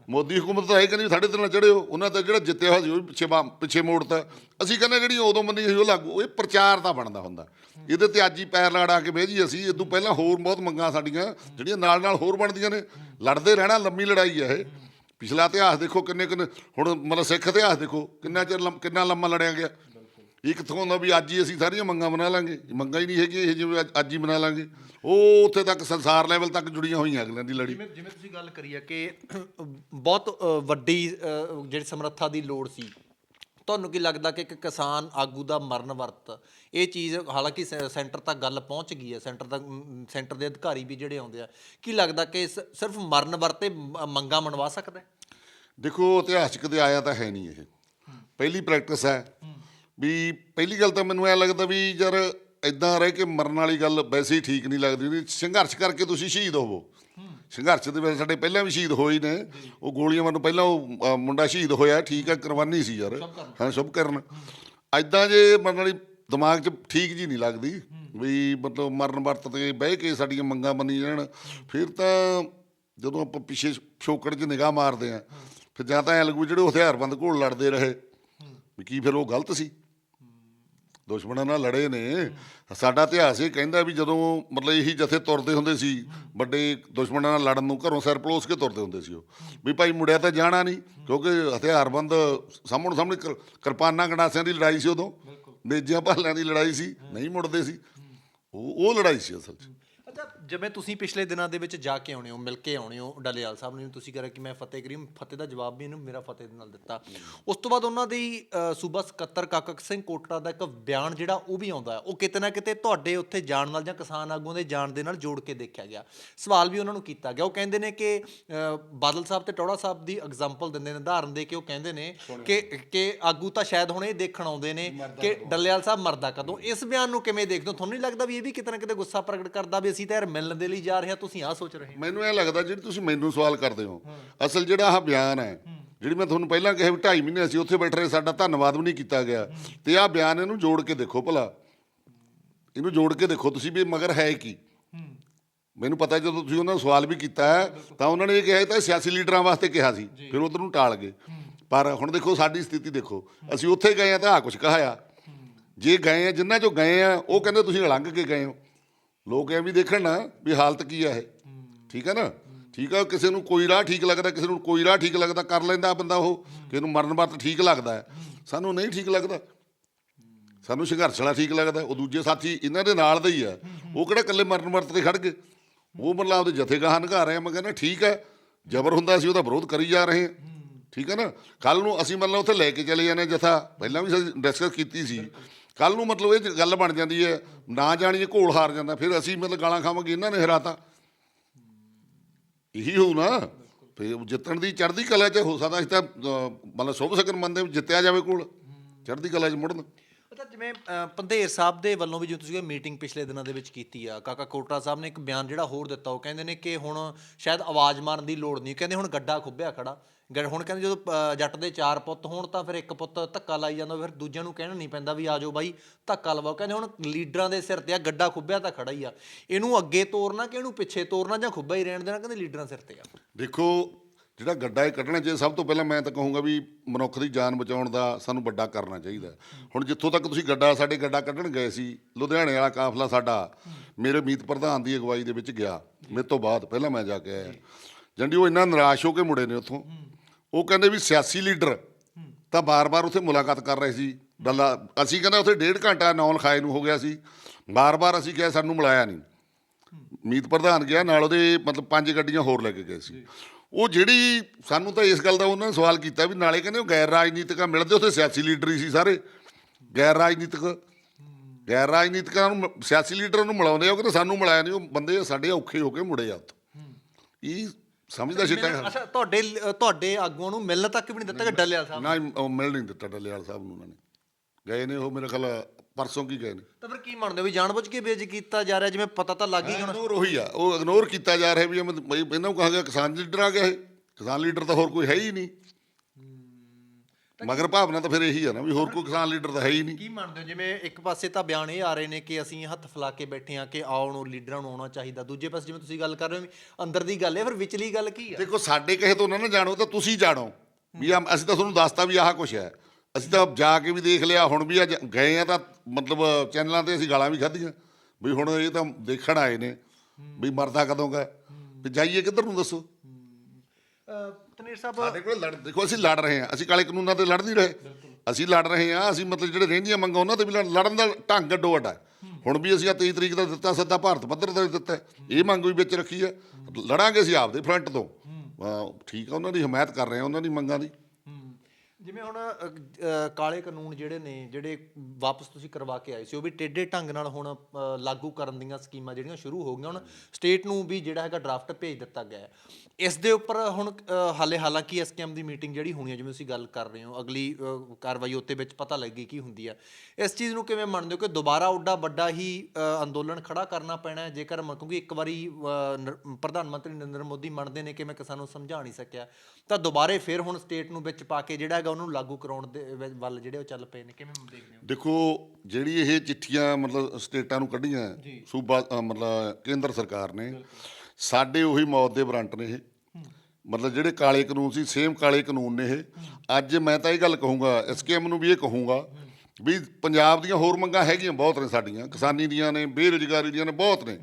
ਮੋਦੀ ਹਕੂਮਤ ਤਾਂ ਇਹ ਕਹਿੰਦੀ ਵੀ ਥੜੇ ਤੇ ਨਾ ਚੜਿਓ ਉਹਨਾਂ ਦਾ ਜਿਹੜਾ ਜਿੱਤਿਆ ਹੋਇਆ ਸੀ ਉਹ ਵੀ ਪਿੱਛੇ ਬਾ- ਪਿੱਛੇ ਮੋੜਤਾ। ਅਸੀਂ ਕਹਿੰਦੇ ਜਿਹੜੀ ਉਦੋਂ ਮੰਨੀ ਸੀ ਉਹ ਲਾਗੂ, ਇਹ ਪ੍ਰਚਾਰ ਤਾਂ ਬਣਦਾ ਹੁੰਦਾ। ਇਹਦੇ ਤੇ ਅੱਜ ਹੀ ਪੈਰ ਲੜਾ ਕੇ ਬਹਿ ਜੀ ਅਸੀਂ ਤੋਂ ਪਹਿਲਾਂ ਹੋਰ ਬਹੁਤ ਮੰਗਾਂ ਸਾਡੀਆਂ, ਜਿਹੜੀਆਂ ਨਾਲ ਨਾਲ ਹੋਰ ਬਣਦੀਆਂ ਨੇ। ਲੜਦੇ ਰਹਿਣਾ, ਲੰਮੀ ਲੜਾਈ ਹੈ ਇਹ। ਪਿਛਲਾ ਇਤਿਹਾਸ ਦੇਖੋ ਕਿੰਨੇ ਕਿੰਨੇ ਹੁਣ ਮਤਲਬ ਸਿੱਖ ਇਤਿਹਾਸ ਦੇਖੋ ਕਿੰਨਾ ਚਿਰ ਲੰਮ- ਕਿੰਨਾ ਲੰਮਾ ਲੜਿਆ ਗਿਆ। ਇਹ ਕਿੱਥੋਂ ਹੁੰਦਾ ਵੀ ਅੱਜ ਹੀ ਅਸੀਂ ਸਾਰੀਆਂ ਮੰਗਾਂ ਬਣਾ ਲਾਂਗੇ। ਮੰਗਾਂ ਹੀ ਨਹੀਂ ਹੈਗੀਆਂ ਇਹ ਜਿਵੇਂ ਅੱਜ- ਅੱਜ ਹੀ ਬਣਾ ਲਾਂਗੇ। ਉਹ ਉੱਥੇ ਤੱਕ ਸੰਸਾਰ ਲੈਵਲ ਤੱਕ ਜੁੜੀਆਂ ਹੋਈਆਂ ਅਗਲਿਆਂ ਦੀ ਲੜੀ। ਜਿਵੇਂ ਜਿਵੇਂ ਤੁਸੀਂ ਗੱਲ ਕਰੀ ਹੈ ਕਿ ਬਹੁਤ ਅ, ਵੱਡੀ ਅ, ਜਿਹੜੀ ਸਮਰੱਥਾ ਦੀ ਲੋੜ ਸੀ। ਤੁਹਾਨੂੰ ਕੀ ਲੱਗਦਾ ਕਿ ਇੱਕ ਕਿਸਾਨ ਆਗੂ ਦਾ ਮਰਨ ਵਰਤ ਇਹ ਚੀਜ਼ ਹਾਲਾਂਕਿ ਸੈ- ਸੈਂਟਰ ਤੱਕ ਗੱਲ ਪਹੁੰਚ ਗਈ ਹੈ ਸੈਂਟਰ ਤੱਕ ਮ, ਸੈਂਟਰ ਦੇ ਅਧਿਕਾਰੀ ਵੀ ਜਿਹੜੇ ਆਉਂਦੇ ਆ ਕੀ ਲੱਗਦਾ ਕਿ ਸ- ਸਿਰਫ ਮਰਨ ਵਰਤੇ ਮ- ਮੰਗਾਂ ਮਨਵਾ ਸਕਦਾ ਹੈ? ਦੇਖੋ ਇਤਿਹਾਸਕ 'ਚ ਆਇਆ ਤਾਂ ਹੈ ਨਹੀਂ ਇਹ ਪਹਿਲੀ ਪ੍ਰੈਕਟਿਸ ਹੈ ਵੀ ਪਹਿਲੀ ਗੱਲ ਤਾਂ ਮੈਨੂੰ ਐ ਲੱਗਦਾ ਵੀ ਯਾਰ ਇਦਾਂ ਰਹਿ ਕੇ ਮਰਨ ਵਾਲੀ ਗੱਲ ਵੈਸੇ ਹੀ ਠੀਕ ਨਹੀਂ ਲੱਗਦੀ ਵੀ ਸੰਘਰਸ਼ ਕਰਕੇ ਤੁਸੀਂ ਸ਼ਹੀਦ ਹੋਵੋ ਸੰਘਰਸ਼ ਦੇ ਵਿੱਚ ਸਾਡੇ ਪਹਿਲਾਂ ਵੀ ਸ਼ਹੀਦ ਹੋਏ ਨੇ। ਉਹ ਗੋਲੀਆਂ ਮਾਰਨ ਪਹਿਲਾਂ ਉਹ ਅ, ਮੁੰਡਾ ਸ਼ਹੀਦ ਹੋਇਆ ਠੀਕ ਹੈ ਕੁਰਬਾਨੀ ਸੀ ਯਾਰ। ਹਾਂ ਸ਼ੁਭ ਕਰਨ। ਐਦਾਂ ਜੇ ਮਰਨ ਵਾਲੀ ਦਿਮਾਗ 'ਚ ਠੀਕ ਜੀ ਨਹੀਂ ਲੱਗਦੀ ਵੀ ਮਤਲਬ ਮਰਨ ਵਰਤ ਤੇ ਬਹਿ ਕੇ ਸਾਡੀਆਂ ਮੰਗਾਂ ਮੰਨੀ ਜਾਣ। ਫਿਰ ਤਾਂ ਜਦੋਂ ਆਪਾਂ ਪਿੱਛੇ ਪਿਛੋਕੜ 'ਚ ਨਿਗਾਹ ਮਾਰਦੇ ਆ ਫਿਰ ਜਾਂ ਤਾਂ ਐ ਲੱਗੂ ਜਿਹੜੇ ਹਥਿਆਰਬੰਦ ਘੋਲ ਲੜਦੇ ਰਹੇ ਵੀ ਕੀ ਫਿਰ ਉਹ ਗਲਤ ਸੀ? ਦੁਸ਼ਮਣਾਂ ਨਾਲ ਲੜੇ ਨੇ। ਸਾਡਾ ਇਤਿਹਾਸ ਇਹ ਕਹਿੰਦਾ ਵੀ ਜਦੋਂ ਮਤਲਬ ਇਹੀ ਜਥੇ ਤੁਰਦੇ ਹੁੰਦੇ ਸੀ ਵੱਡੇ ਦੁਸ਼ਮਣਾਂ ਨਾਲ ਲੜਨ ਨੂੰ ਘਰੋਂ ਸਿਰ ਪਲੋਸ ਕੇ ਤੁਰਦੇ ਹੁੰਦੇ ਸੀ ਉਹ। ਵੀ ਭਾਈ ਮੁੜਿਆ ਤਾਂ ਜਾਣਾ ਨਹੀਂ ਕਿਉਂਕਿ ਹਥਿਆਰਬੰਦ ਸਾਹਮਣੇ ਸਾਹਮਣੇ ਕਿਰ- ਕਿਰਪਾਨਾਂ ਗੰਡਾਸਿਆਂ ਦੀ ਲੜਾਈ ਸੀ ਉਦੋਂ। ਨੇਜਿਆਂ ਭਾਲਿਆਂ ਦੀ ਲੜਾਈ ਸੀ ਨਹੀਂ ਮੁੜਦੇ ਸੀ। ਉਹ ਉਹ ਲੜਾਈ ਸੀ ਅਸਲ 'ਚ। ਅੱਛਾ ਜਿਵੇਂ ਤੁਸੀਂ ਪਿਛਲੇ ਦਿਨਾਂ ਦੇ ਵਿੱਚ ਜਾ ਕੇ ਆਉਣੇ ਹੋ ਮਿਲ ਕੇ ਆਉਣੇ ਹੋ ਡੱਲੇਵਾਲ ਸਾਹਿਬ ਨੂੰ ਤੁਸੀਂ ਕਰਿਆ ਕਿ ਮੈਂ ਫਤਿਹ ਕਰੀਮ ਫਤਿਹ ਦਾ ਜਵਾਬ ਵੀ ਇਹਨੂੰ ਮੇਰਾ ਫਤਿਹ ਦੇ ਨਾਲ ਦਿੱਤਾ। ਉਸ ਤੋਂ ਬਾਅਦ ਉਹਨਾਂ ਦੀ ਸੂਬਾ ਸਕੱਤਰ ਕਾਕਾ ਸਿੰਘ ਕੋਟੜਾ ਦਾ ਇੱਕ ਬਿਆਨ ਜਿਹੜਾ ਉਹ ਵੀ ਆਉਂਦਾ ਹੈ। ਉਹ ਕਿਤੇ ਨਾ ਕਿਤੇ ਤੁਹਾਡੇ ਉੱਥੇ ਜਾਣ ਨਾਲ ਜਾਂ ਕਿਸਾਨ ਆਗੂਆਂ ਦੇ ਜਾਣ ਦੇ ਨਾਲ ਜੋੜ ਕੇ ਦੇਖਿਆ ਗਿਆ। ਸਵਾਲ ਵੀ ਉਹਨਾਂ ਨੂੰ ਕੀਤਾ ਗਿਆ। ਉਹ ਕਹਿੰਦੇ ਨੇ ਕਿ ਬਾਦਲ ਸਾਹਿਬ ਤੇ ਟੌੜਾ ਸਾਹਿਬ ਦੀ ਐਗਜ਼ਾਮਪਲ ਦਿੰਦੇ ਨੇ ਉਦਾਹਰਨ ਦੇ ਕੇ ਉਹ ਕਹਿੰਦੇ ਨੇ ਕਿ ਕਿ ਆਗੂ ਤਾਂ ਸ਼ਾਇਦ ਹੁਣ ਇਹ ਦੇਖਣ ਆਉਂਦੇ ਨੇ ਕਿ ਡੱਲੇਵਾਲ ਸਾਹਿਬ ਮਰਦਾ ਕਦੋਂ? ਇਸ ਬਿਆਨ ਨੂੰ ਕਿਵੇਂ ਦੇਖਦੇ ਹੋ? ਤੁਹਾਨੂੰ ਨਹੀਂ ਲੱਗਦਾ ਵੀ ਇਹ ਵੀ ਕਿਤੇ ਨਾ ਕਿਤੇ ਗੁੱਸਾ ਪ੍ਰਗਟ ਕਰਦਾ ਵੀ ਅਸੀਂ ਤਾਂ ਯਾਰ ਮਿਲਣ ਦੇ ਲਈ ਜਾ ਰਹੇ ਤੁਸੀਂ ਆਹ ਸੋਚ ਰਹੇ ਹੋ। ਮੈਨੂੰ ਇਹ ਲੱਗਦਾ ਜਿਹੜੀ ਤੁਸੀਂ ਮੈਨੂੰ ਸਵਾਲ ਕਰਦੇ ਹੋ ਅਸਲ ਜਿਹੜਾ ਆਹ ਬਿਆਨ ਹੈ ਜਿਹੜੀ ਮੈਂ ਤੁਹਾਨੂੰ ਪਹਿਲਾਂ ਕਿਹਾ ਵੀ 2.5 ਮਹੀਨੇ ਅਸੀਂ ਉੱਥੇ ਬੈਠੇ ਰਹੇ ਸਾਡਾ ਧੰਨਵਾਦ ਵੀ ਨਹੀਂ ਕੀਤਾ ਗਿਆ। ਤੇ ਆਹ ਬਿਆਨ ਇਹਨੂੰ ਜੋੜ ਕੇ ਦੇਖੋ ਭਲਾ। ਇਹਨੂੰ ਜੋੜ ਕੇ ਦੇਖੋ ਤੁਸੀਂ ਵੀ ਮਗਰ ਹੈ ਕੀ? ਮੈਨੂੰ ਪਤਾ ਜਦੋਂ ਤੁਸੀਂ ਉਹਨਾਂ ਨੂੰ ਸਵਾਲ ਵੀ ਕੀਤਾ ਹੈ ਤਾਂ ਉਹਨਾਂ ਨੇ ਇਹ ਕਿਹਾ ਇਹ ਤਾਂ ਸਿਆਸੀ ਲੀਡਰਾਂ ਵਾਸਤੇ ਕਿਹਾ ਸੀ ਫਿਰ ਉਧਰ ਨੂੰ ਟਾਲ ਗਏ। ਪਰ ਹੁਣ ਦੇਖੋ ਸਾਡੀ ਸਥਿਤੀ ਦੇਖੋ ਅਸੀਂ ਉੱਥੇ ਗਏ ਆ ਤਾਂ ਆ ਕੁਝ ਕਹਾਇਆ। ਜੇ ਗਏ ਆ ਜਿੰਨਾ ਚੋਂ ਗਏ ਆ ਉਹ ਕਹਿੰਦੇ ਤੁਸੀਂ ਲੰਘ ਕੇ ਗਏ ਹੋ। ਲੋਕ ਐ ਵੀ ਦੇਖਣ ਨਾ ਵੀ ਹਾਲਤ ਕੀ ਆ ਇਹ। ਠੀਕ ਹੈ ਨਾ? ਠੀਕ ਆ, ਕਿਸੇ ਨੂੰ ਕੋਈ ਰਾਹ ਠੀਕ ਲੱਗਦਾ, ਕਿਸੇ ਨੂੰ ਕੋਈ ਰਾਹ ਠੀਕ ਲੱਗਦਾ, ਕਰ ਲੈਂਦਾ ਬੰਦਾ ਉਹ। ਕਿਸੇ ਨੂੰ ਮਰਨ ਵਰਤ ਠੀਕ ਲੱਗਦਾ ਸਾਨੂੰ ਨਹੀਂ ਠੀਕ ਲੱਗਦਾ। ਸਾਨੂੰ ਸੰਘਰਸ਼ ਵਾਲਾ ਠੀਕ ਲੱਗਦਾ। ਉਹ ਦੂਜੇ ਸਾਥੀ ਇਹਨਾਂ ਦੇ ਨਾਲ ਦੇ ਹੀ ਆ। ਉਹ ਕਿਹੜਾ ਇਕੱਲੇ ਮਰਨ ਵਰਤ ਤੇ ਖੜ ਗਏ? ਉਹ ਮਤਲਬ ਆਪਦੇ ਜਥੇਗਾਹਾਂ ਨਿਘਾ ਰਹੇ ਆ। ਮੈਂ ਕਹਿੰਦਾ ਠੀਕ ਹੈ ਜ਼ਬਰ ਹੁੰਦਾ ਸੀ ਉਹਦਾ ਵਿਰੋਧ ਕਰੀ ਜਾ ਰਹੇ ਹਾਂ ਠੀਕ ਹੈ ਨਾ? ਕੱਲ ਨੂੰ ਅਸੀਂ ਮਤਲਬ ਉੱਥੇ ਲੈ ਕੇ ਚਲੇ ਜਾਂਦੇ ਜਥਾ। ਪਹਿਲਾਂ ਵੀ ਅਸੀਂ ਡਿਸਕਸ ਕੀਤੀ ਸੀ। ਕੱਲ ਨੂੰ ਮਤਲਬ ਇਹ ਗੱਲ ਬਣ ਜਾਂਦੀ ਹੈ, ਨਾ ਜਾਣੀਏ ਘੋਲ ਹਾਰ ਜਾਂਦਾ, ਫਿਰ ਅਸੀਂ ਮਤਲਬ ਗਾਲਾਂ ਖਾਵਾਂਗੇ ਇਹਨਾਂ ਨੇ ਹਰਾਤਾ। ਇਹੀ ਹੋਊ ਨਾ, ਫਿਰ ਜਿੱਤਣ ਦੀ ਚੜ੍ਹਦੀ ਕਲਾ 'ਚ ਹੋ ਸਕਦਾ, ਅਸੀਂ ਤਾਂ ਮਤਲਬ ਸ਼ੁਭ ਸਕਨ ਮੰਨਦੇ ਜਿੱਤਿਆ ਜਾਵੇ ਕੋਲ, ਚੜ੍ਹਦੀ ਕਲਾ 'ਚ ਮੁੜਨ। ਅੱਛਾ ਜਿਵੇਂ ਅ, ਪੰਧੇਰ ਸਾਹਿਬ ਦੇ ਵੱਲੋਂ ਵੀ ਜੋ ਤੁਸੀਂ ਮੀਟਿੰਗ ਪਿਛਲੇ ਦਿਨਾਂ ਦੇ ਵਿੱਚ ਕੀਤੀ ਆ ਕਾਕਾ ਕੋਟਰਾ ਸਾਹਿਬ ਨੇ ਇੱਕ ਬਿਆਨ ਜਿਹੜਾ ਹੋਰ ਦਿੱਤਾ ਉਹ ਕਹਿੰਦੇ ਨੇ ਕਿ ਹੁਣ ਸ਼ਾਇਦ ਆਵਾਜ਼ ਮਾਰਨ ਦੀ ਲੋੜ ਨਹੀਂ ਕਹਿੰਦੇ ਹੁਣ ਗੱਡਾ ਖੁੱਬਿਆ ਖੜਾ ਗ- ਹੁਣ ਕਹਿੰਦੇ ਜਦੋਂ ਅ, ਜੱਟ ਦੇ ਚਾਰ ਪੁੱਤ ਹੋਣ ਤਾਂ ਫਿਰ ਇੱਕ ਪੁੱਤ ਧੱਕਾ ਲਾਈ ਜਾਂਦਾ ਫਿਰ ਦੂਜਿਆਂ ਨੂੰ ਕਹਿਣਾ ਨਹੀਂ ਪੈਂਦਾ ਵੀ ਆਜੋ ਬਾਈ ਧੱਕਾ ਲਵਾਓ ਕਹਿੰਦੇ ਹੁਣ ਲੀਡਰਾਂ ਦੇ ਸਿਰ ਤੇ ਆ ਗੱਡਾ ਖੁੱਬਿਆ ਤਾਂ ਖੜਾ ਹੀ ਆ ਇਹਨੂੰ ਅੱਗੇ ਤੋਰਨਾ ਕਿ ਇਹਨੂੰ ਪਿੱਛੇ ਤੋਰਨਾ ਜਾਂ ਖੁੱਬਾ ਹੀ ਰਹਿਣ ਦੇਣਾ ਕਹਿੰਦੇ ਲੀਡਰਾਂ ਸਿਰ ਤੇ ਆ। ਦੇਖੋ ਜਿਹੜਾ ਗੱਡਾ ਇਹ ਕੱਢਣਾ ਚਾਹੀਦਾ, ਸਭ ਤੋਂ ਪਹਿਲਾਂ ਮੈਂ ਤਾਂ ਕਹੂੰਗਾ ਵੀ ਮਨੁੱਖ ਦੀ ਜਾਨ ਬਚਾਉਣ ਦਾ ਸਾਨੂੰ ਵੱਡਾ ਕਰਨਾ ਚਾਹੀਦਾ। ਹੁਣ ਜਿੱਥੋਂ ਤੱਕ ਤੁਸੀਂ ਗੱਡਾ, ਸਾਡੇ ਗੱਡਾ ਕੱਢਣ ਗਏ ਸੀ, ਲੁਧਿਆਣੇ ਵਾਲਾ ਕਾਫਲਾ ਸਾਡਾ, ਮੇਰੇ ਮੀਤ ਪ੍ਰਧਾਨ ਦੀ ਅਗਵਾਈ ਦੇ ਵਿੱਚ ਗਿਆ, ਮੇਰੇ ਤੋਂ ਬਾਅਦ ਪਹਿਲਾਂ ਮੈਂ ਜਾ ਕੇ ਆਇਆ। ਜੰਡੀ, ਉਹ ਇੰਨਾ ਨਿਰਾਸ਼ ਹੋ ਕੇ ਮੁੜੇ ਨੇ ਉੱਥੋਂ। ਉਹ ਕਹਿੰਦੇ ਵੀ ਸਿਆਸੀ ਲੀਡਰ ਤਾਂ ਬਾਰ-ਬਾਰ ਉੱਥੇ ਮੁਲਾਕਾਤ ਕਰ ਰਹੇ ਸੀ। ਡੱਲਾ, ਅਸੀਂ ਕਹਿੰਦਾ ਉੱਥੇ ਡੇਢ ਘੰਟਾ ਨੌਨ ਖਾਏ ਨੂੰ ਹੋ ਗਿਆ ਸੀ। ਬਾਰ-ਬਾਰ ਅਸੀਂ ਕਿਹਾ ਸਾਨੂੰ ਮਿਲਾਇਆ ਨਹੀਂ। ਮੀਤ ਪ੍ਰਧਾਨ ਗਿਆ, ਨਾਲ ਉਹਦੇ ਮਤਲਬ ਪੰਜ ਗੱਡੀਆਂ ਹੋਰ ਲੈ ਕੇ ਗਏ ਸੀ। ਉਹ ਜਿਹੜੀ ਸਾਨੂੰ ਤਾਂ ਇਸ ਗੱਲ ਦਾ ਉਹਨਾਂ ਨੇ ਸਵਾਲ ਕੀਤਾ ਵੀ ਨਾਲੇ ਕਹਿੰਦੇ ਉਹ ਗੈਰ ਰਾਜਨੀਤਿਕ ਆ ਮਿਲਦੇ ਉੱਥੇ ਸਿਆਸੀ ਲੀਡਰ ਹੀ ਸੀ ਸਾਰੇ। ਗੈਰ ਰਾਜਨੀਤਿਕ ਗੈਰ ਰਾਜਨੀਤਿਕਾਂ ਨੂੰ ਸਿਆਸੀ ਲੀਡਰਾਂ ਨੂੰ ਮਿਲਾਉਂਦੇ ਆ ਉਹ ਕਹਿੰਦੇ ਸਾਨੂੰ ਮਿਲਾਇਆ ਨਹੀਂ ਉਹ ਬੰਦੇ ਸਾਡੇ ਔਖੇ ਹੋ ਕੇ ਮੁੜੇ ਆ ਉੱਥੋਂ। ਇਹ ਸਮਝਦਾ ਸੀ ਤਾਂ ਅੱਛਾ ਤੁਹਾਡੇ ਤੁਹਾਡੇ ਆਗੂਆਂ ਨੂੰ ਮਿਲਣ ਤੱਕ ਵੀ ਨਹੀਂ ਦਿੱਤਾ ਕਿ ਡੱਲੇਵਾਲ ਸਾਹਿਬ ਨਾ ਮਿਲ ਨਹੀਂ ਦਿੱਤਾ ਡੱਲੇਵਾਲ ਸਾਹਿਬ ਨੂੰ ਉਹਨਾਂ ਨੇ। ਗਏ ਨੇ ਉਹ ਮੇਰੇ ਖਿਆਲ ਪਰਸੋਂ ਕੀ ਗਏ ਨੇ? ਤਾਂ ਫਿਰ ਕੀ ਮੰਨਦੇ ਹੋ ਵੀ ਜਾਣਬੁੱਝ ਕੇ ਬੇਜ ਕੀਤਾ ਜਾ ਰਿਹਾ? ਜਿਵੇਂ ਪਤਾ ਤਾਂ ਲੱਗ ਹੀ ਹੁਣ ਇਗਨੋਰ ਉਹੀ ਆ। ਉਹ ਇਗਨੋਰ ਕੀਤਾ ਜਾ ਰਿਹਾ ਵੀ ਇਹ ਬਈ ਇਹਨਾਂ ਨੂੰ ਕਹਾਂਗਾ ਕਿਸਾਨ ਲੀਡਰ ਆ ਗਿਆ ਇਹ। ਕਿਸਾਨ ਲੀਡਰ ਤਾਂ ਹੋਰ ਕੋਈ ਹੈ ਹੀ ਨਹੀਂ। ਮਗਰ ਭਾਵਨਾ ਤਾਂ ਫਿਰ ਇਹੀ ਆ ਨਾ ਵੀ ਹੋਰ ਕੋਈ ਕਿਸਾਨ ਲੀਡਰ ਤਾਂ ਹੈ ਹੀ ਨਹੀਂ। ਕੀ ਮੰਨਦੇ ਹੋ? ਜਿਵੇਂ ਇੱਕ ਪਾਸੇ ਤਾਂ ਬਿਆਨ ਇਹ ਆ ਰਹੇ ਨੇ ਕਿ ਅਸੀਂ ਹੱਥ ਫਲਾ ਕੇ ਬੈਠੇ ਆ ਕਿ ਆਉਣ ਨੂੰ ਲੀਡਰਾਂ ਨੂੰ ਆਉਣਾ ਚਾਹੀਦਾ। ਦੂਜੇ ਪਾਸੇ ਜਿਵੇਂ ਤੁਸੀਂ ਗੱਲ ਕਰ ਰਹੇ ਹੋ ਅੰਦਰ ਦੀ ਗੱਲ ਹੈ ਫਿਰ ਵਿਚਲੀ ਗੱਲ ਕੀ ਆ? ਦੇਖੋ ਸਾਡੇ ਕਹੇ ਤੋਂ ਨਾ ਨਾ ਜਾਣੋ ਤਾਂ ਤੁਸੀਂ ਜਾਣੋ। ਵੀ ਅਸੀਂ ਤਾਂ ਤੁਹਾਨੂੰ ਦੱਸਤਾ ਵੀ ਆਹ ਕੁਛ ਹੈ। ਅਸੀਂ ਤਾਂ ਜਾ ਕੇ ਵੀ ਦੇਖ ਲਿਆ ਹੁਣ ਵੀ ਅੱਜ ਗਏ ਆ ਤਾਂ ਮਤਲਬ ਚੈਨਲਾਂ ਤੇ ਅਸੀਂ ਗਾਲਾਂ ਵੀ ਖਾਧੀਆਂ ਵੀ ਹੁਣ ਇਹ ਤਾਂ ਦੇਖਣ ਆਏ ਨੇ ਵੀ ਮਰਦਾ ਕਦੋਂ ਗਾ। ਵੀ ਜਾਈਏ ਕਿੱਧਰ ਨੂੰ ਦੱਸੋ? ਤਨੇਰ ਸਾਹਿਬ ਸਾਡੇ ਕੋਲ ਲੜ ਦੇਖੋ ਅਸੀਂ ਲੜ ਰਹੇ ਹਾਂ ਅਸੀਂ ਕਾਲੇ ਕਾਨੂੰਨਾਂ ਤੇ ਲੜ ਨਹੀਂ ਰਹੇ। ਅਸੀਂ ਲੜ ਰਹੇ ਹਾਂ ਅਸੀਂ ਮਤਲਬ ਜਿਹੜੇ ਰਹਿੰਦੀਆਂ ਮੰਗਾਂ ਉਹਨਾਂ ਤੇ ਵੀ ਲੜ- ਲੜਨ ਦਾ ਢੰਗ ਅੱਡੋ ਅੱਡ ਹੁਣ ਵੀ ਅਸੀਂ ਆ 23 ਤਰੀਕ ਦਾ ਦਿੱਤਾ ਸੱਦਾ ਭਾਰਤ ਪੱਧਰ ਦਾ ਦਿੱਤਾ। ਇਹ ਮੰਗ ਵੀ ਵਿੱਚ ਰੱਖੀ ਹੈ। ਲੜਾਂਗੇ ਅਸੀਂ ਆਪਦੇ ਫਰੰਟ ਤੋਂ। ਠੀਕ ਆ ਉਹਨਾਂ ਦੀ ਹਮਾਇਤ ਕਰ ਰਹੇ ਹਾਂ ਉਹਨਾਂ ਦੀ ਮੰਗਾਂ ਦੀ। ਜਿਵੇਂ ਹੁਣ ਅ, ਅ, ਕਾਲੇ ਕਾਨੂੰਨ ਜਿਹੜੇ ਨੇ ਜਿਹੜੇ ਵਾਪਸ ਤੁਸੀਂ ਕਰਵਾ ਕੇ ਆਏ ਸੀ ਉਹ ਵੀ ਟੇਢੇ ਢੰਗ ਨਾਲ ਹੁਣ ਅ, ਲਾਗੂ ਕਰਨ ਦੀਆਂ ਸਕੀਮਾਂ ਜਿਹੜੀਆਂ ਸ਼ੁਰੂ ਹੋ ਗਈਆਂ ਹੁਣ ਸਟੇਟ ਨੂੰ ਵੀ ਜਿਹੜਾ ਹੈਗਾ ਡਰਾਫਟ ਭੇਜ ਦਿੱਤਾ ਗਿਆ ਹੈ। ਇਸ ਦੇ ਉੱਪਰ ਹੁਣ ਅ, ਹਾਲੇ ਹਾਲਾਂਕਿ ਐਸਕੇਐਮ ਦੀ ਮੀਟਿੰਗ ਜਿਹੜੀ ਹੋਣੀ ਹੈ ਜਿਵੇਂ ਤੁਸੀਂ ਗੱਲ ਕਰ ਰਹੇ ਹੋ ਅਗਲੀ ਅ, ਕਾਰਵਾਈ ਉੱਤੇ ਵਿੱਚ ਪਤਾ ਲੱਗੀ ਕੀ ਹੁੰਦੀ ਹੈ। ਇਸ ਚੀਜ਼ ਨੂੰ ਕਿਵੇਂ ਮੰਨਦੇ ਹੋ ਕਿ ਦੁਬਾਰਾ ਉੱਡਾ ਵੱਡਾ ਹੀ ਅ, ਅੰਦੋਲਨ ਖੜਾ ਕਰਨਾ ਪੈਣਾ ਹੈ? ਜੇਕਰ ਮ- ਕਿਉਂਕਿ ਇੱਕ ਵਾਰੀ ਅ, ਨਰ- ਪ੍ਰਧਾਨ ਮੰਤਰੀ ਨਰਿੰਦਰ ਮੋਦੀ ਮੰਨਦੇ ਨੇ ਕਿ ਮੈਂ ਕਿਸਾਨਾਂ ਨੂੰ ਸਮਝਾ ਨਹੀਂ ਸਕਿਆ ਤਾਂ ਦੁਬਾਰੇ ਫਿਰ ਹੁਣ ਸਟੇਟ ਨੂੰ ਵਿੱਚ ਪਾ ਕੇ ਜਿਹੜਾ ਹੈਗਾ ਉਹਨੂੰ ਲਾਗੂ ਕਰਾਉਣ ਦੇ ਵ- ਵੱਲ ਜਿਹੜੇ ਉਹ ਚੱਲ ਪਏ ਨੇ ਕਿਵੇਂ ਦੇਖਦੇ ਹੋ? ਦੇਖੋ ਜਿਹੜੀ ਇਹ ਚਿੱਠੀਆਂ ਮਤਲਬ ਸਟੇਟਾਂ ਨੂੰ ਕੱਢੀਆਂ ਸੂਬਾ ਅ, ਮਤਲਬ ਕੇਂਦਰ ਸਰਕਾਰ ਨੇ ਸਾਡੇ ਉਹੀ ਮੌਤ ਦੇ ਵਾਰੰਟ ਨੇ ਇਹ। ਮਤਲਬ ਜਿਹੜੇ ਕਾਲੇ ਕਾਨੂੰਨ ਸੀ ਸੇਮ ਕਾਲੇ ਕਾਨੂੰਨ ਨੇ ਇਹ। ਅੱਜ ਮੈਂ ਤਾਂ ਇਹ ਗੱਲ ਕਹੂੰਗਾ ਐਸਕੇਐਮ ਨੂੰ ਵੀ ਇਹ ਕਹੂੰਗਾ ਵੀ ਪੰਜਾਬ ਦੀਆਂ ਹੋਰ ਮੰਗਾਂ ਹੈਗੀਆਂ ਬਹੁਤ ਨੇ ਸਾਡੀਆਂ ਕਿਸਾਨੀ ਦੀਆਂ ਨੇ ਬੇਰੁਜ਼ਗਾਰੀ ਦੀਆਂ ਨੇ ਬਹੁਤ ਨੇ।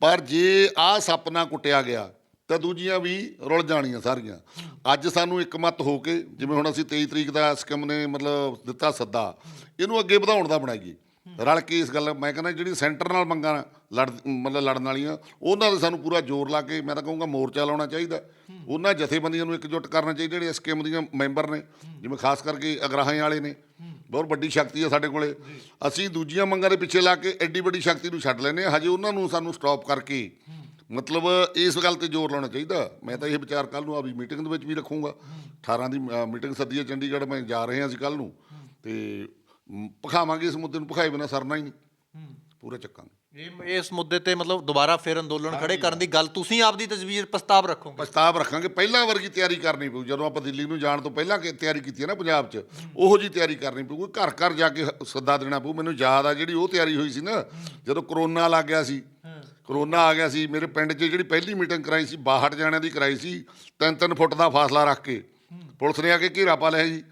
ਪਰ ਜੇ ਆਹ ਸੱਪ ਨਾ ਕੁੱਟਿਆ ਗਿਆ ਤਾਂ ਦੂਜੀਆਂ ਵੀ ਰੁਲ ਜਾਣੀਆਂ ਸਾਰੀਆਂ। ਅੱਜ ਸਾਨੂੰ ਇੱਕ ਮਤ ਹੋ ਕੇ, ਜਿਵੇਂ ਹੁਣ ਅਸੀਂ 23 ਤਰੀਕ ਦਾ ਸਕਮ ਨੇ ਮਤਲਬ ਦਿੱਤਾ ਸੱਦਾ, ਇਹਨੂੰ ਅੱਗੇ ਵਧਾਉਣ ਦਾ ਬਣਾਈਏ ਰਲ ਕੇ ਇਸ ਗੱਲ, ਮੈਂ ਕਹਿੰਦਾ ਜਿਹੜੀ ਸੈਂਟਰ ਨਾਲ ਮੰਗਾਂ ਲੜ, ਮਤਲਬ ਲੜਨ ਵਾਲੀਆਂ, ਉਹਨਾਂ ਦੇ ਸਾਨੂੰ ਪੂਰਾ ਜ਼ੋਰ ਲਾ ਕੇ ਮੈਂ ਤਾਂ ਕਹੂੰਗਾ ਮੋਰਚਾ ਲਾਉਣਾ ਚਾਹੀਦਾ। ਉਹਨਾਂ ਜਥੇਬੰਦੀਆਂ ਨੂੰ ਇਕਜੁੱਟ ਕਰਨਾ ਚਾਹੀਦਾ, ਜਿਹੜੇ ਸਕਮ ਦੀਆਂ ਮੈਂਬਰ ਨੇ, ਜਿਵੇਂ ਖਾਸ ਕਰਕੇ ਅਗਰਾਹਾਂ ਵਾਲੇ ਨੇ। ਬਹੁਤ ਵੱਡੀ ਸ਼ਕਤੀ ਹੈ ਸਾਡੇ ਕੋਲੇ। ਅਸੀਂ ਦੂਜੀਆਂ ਮੰਗਾਂ ਦੇ ਪਿੱਛੇ ਲਾ ਕੇ ਐਡੀ ਵੱਡੀ ਸ਼ਕਤੀ ਨੂੰ ਛੱਡ ਲੈਨੇ ਹਾਂ। ਹਜੇ ਉਹਨਾਂ ਨੂੰ ਸਾਨੂੰ ਸਟਾਪ ਕਰਕੇ ਮਤਲਬ ਇਸ ਗੱਲ ਤੇ ਜ਼ੋਰ ਲਾਉਣਾ ਚਾਹੀਦਾ। ਮੈਂ ਤਾਂ ਇਹ ਵਿਚਾਰ ਕੱਲ ਨੂੰ ਆਪਣੀ ਮੀਟਿੰਗ ਦੇ ਵਿੱਚ ਵੀ ਰੱਖੂੰਗਾ। 18 ਦੀ ਮੀਟਿੰਗ ਸੱਦੀ ਹੈ ਚੰਡੀਗੜ੍ਹ ਮੈਂ ਜਾ ਰਹੇ ਹਾਂ ਅਸੀਂ ਕੱਲ ਨੂੰ। ਤੇ ਮ, ਭਖਾਵਾਂਗੇ ਇਸ ਮੁੱਦੇ ਨੂੰ ਭਖਾਏ ਬਿਨਾਂ ਸਰਨਾ ਹੀ ਨਹੀਂ। ਪੂਰਾ ਚੱਕਾਂਗੇ। ਇਹ ਇਸ ਮੁੱਦੇ ਤੇ ਮਤਲਬ ਦੁਬਾਰਾ ਫਿਰ ਅੰਦੋਲਨ ਖੜੇ ਕਰਨ ਦੀ ਗੱਲ ਤੁਸੀਂ ਆਪਦੀ ਤਜਵੀਜ਼ ਪ੍ਰਸਤਾਵ ਰੱਖੋਗੇ? ਪ੍ਰਸਤਾਵ ਰੱਖਾਂਗੇ। ਪਹਿਲਾਂ ਵਰਗੀ ਤਿਆਰੀ ਕਰਨੀ ਪਊ। ਜਦੋਂ ਆਪਾਂ ਦਿੱਲੀ ਨੂੰ ਜਾਣ ਤੋਂ ਪਹਿਲਾਂ ਕਿ ਤਿਆਰੀ ਕੀਤੀ ਹੈ ਨਾ ਪੰਜਾਬ 'ਚ ਉਹੋ ਜੀ ਤਿਆਰੀ ਕਰਨੀ ਪਊ ਘਰ ਘਰ ਜਾ ਕੇ ਸੱਦਾ ਦੇਣਾ ਪਊ। ਮੈਨੂੰ ਯਾਦ ਆ ਜਿਹੜੀ ਉਹ ਤਿਆਰੀ ਹੋਈ ਸੀ ਨਾ ਜਦੋਂ ਕਰੋਨਾ ਲੱਗ ਗਿਆ ਸੀ। ਕਰੋਨਾ ਆ ਗਿਆ ਸੀ ਮੇਰੇ ਪਿੰਡ 'ਚ ਜਿਹੜੀ ਪਹਿਲੀ ਮੀਟਿੰਗ ਕਰਾਈ ਸੀ 62 ਜਣਿਆਂ ਦੀ ਕਰਾਈ ਸੀ ਤਿੰਨ ਤਿੰਨ ਫੁੱਟ ਦਾ ਫਾਸਲਾ ਰੱਖ ਕੇ। ਪੁਲਿਸ ਨੇ ਆ ਕੇ ਘੇਰਾ ਪਾ ਲਿਆ ਜੀ।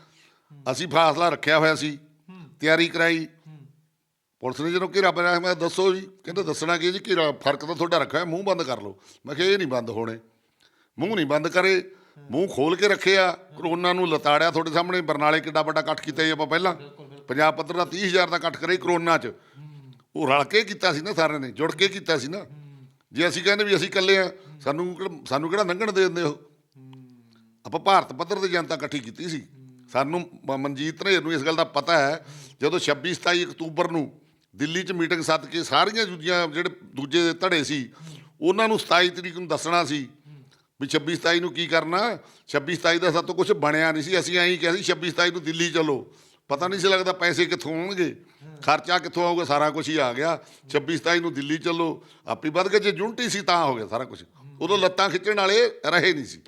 ਅਸੀਂ ਫਾਸਲਾ ਰੱਖਿਆ ਹੋਇਆ ਸੀ ਤਿਆਰੀ ਕਰਾਈ। ਪੁਲਿਸ ਨੇ ਜਦੋਂ ਘੇਰਾ ਪਾਇਆ ਮੈਂ ਦੱਸੋ ਜੀ। ਕਹਿੰਦੇ ਦੱਸਣਾ ਕੀ ਜੀ ਘੇਰਾ ਫ਼ਰਕ ਤਾਂ ਤੁਹਾਡਾ ਰੱਖਿਆ ਮੂੰਹ ਬੰਦ ਕਰ ਲਓ। ਮੈਂ ਕਿਹਾ ਇਹ ਨਹੀਂ ਬੰਦ ਹੋਣੇ। ਮੂੰਹ ਨਹੀਂ ਬੰਦ ਕਰੇ ਮੂੰਹ ਖੋਲ ਕੇ ਰੱਖਿਆ। ਕਰੋਨਾ ਨੂੰ ਲਤਾੜਿਆ ਤੁਹਾਡੇ ਸਾਹਮਣੇ। ਬਰਨਾਲੇ ਕਿੱਡਾ ਵੱਡਾ ਇਕੱਠ ਕੀਤਾ ਜੀ ਆਪਾਂ ਪਹਿਲਾਂ। ਪੰਜਾਬ ਪੱਧਰ ਦਾ 30000 ਦਾ ਇਕੱਠ ਕਰੇ ਕਰੋਨਾ 'ਚ। ਉਹ ਰਲ ਕੇ ਕੀਤਾ ਸੀ ਨਾ ਸਾਰਿਆਂ ਨੇ, ਜੁੜ ਕੇ ਕੀਤਾ ਸੀ ਨਾ। ਜੇ ਅਸੀਂ ਕਹਿੰਦੇ ਵੀ ਅਸੀਂ ਇਕੱਲੇ ਆ ਸਾਨੂੰ ਕਿਹੜਾ- ਸਾਨੂੰ ਕਿਹੜਾ ਲੰਘਣ ਦੇ ਦਿੰਦੇ ਉਹ? ਆਪਾਂ ਭਾਰਤ ਪੱਧਰ ਤੇ ਜਨਤਾ ਇਕੱਠੀ ਕੀਤੀ ਸੀ। ਸਾਨੂੰ ਮਨਜੀਤ ਨੇ ਨੂੰ ਇਸ ਗੱਲ ਦਾ ਪਤਾ ਹੈ, ਜਦੋਂ 26 27 ਅਕਤੂਬਰ ਨੂੰ ਦਿੱਲੀ 'ਚ ਮੀਟਿੰਗ ਸੱਦ ਕੇ ਸਾਰੀਆਂ ਦੂਜੀਆਂ ਜਿਹੜੇ ਦੂਜੇ ਦੇ ਧੜੇ ਸੀ, ਉਹਨਾਂ ਨੂੰ 27 ਤਰੀਕ ਨੂੰ ਦੱਸਣਾ ਸੀ ਵੀ 26 27 ਨੂੰ ਕੀ ਕਰਨਾ? 26 27 ਦਾ ਸਾਤੋਂ ਕੁਝ ਬਣਿਆ ਨਹੀਂ ਸੀ। ਅਸੀਂ ਐਂ ਹੀ ਕਿਹਾ ਸੀ 26 27 ਨੂੰ ਦਿੱਲੀ ਚਲੋ। ਪਤਾ ਨਹੀਂ ਸੀ ਲੱਗਦਾ ਪੈਸੇ ਕਿੱਥੋਂ ਆਉਣਗੇ। ਖਰਚਾ ਕਿੱਥੋਂ ਆਊਗਾ ਸਾਰਾ ਕੁਝ ਹੀ ਆ ਗਿਆ। 26 27 ਨੂੰ ਦਿੱਲੀ ਚਲੋ ਆਪੀ ਵੱਧ ਕੇ ਜੇ ਯੂਨਿਟੀ ਸੀ ਤਾਂ ਹੋ ਗਿਆ ਸਾਰਾ ਕੁਝ ਉਦੋਂ ਲੱਤਾਂ ਖਿੱਚਣ ਵਾਲੇ ਰਹੇ ਨਹੀਂ ਸੀ।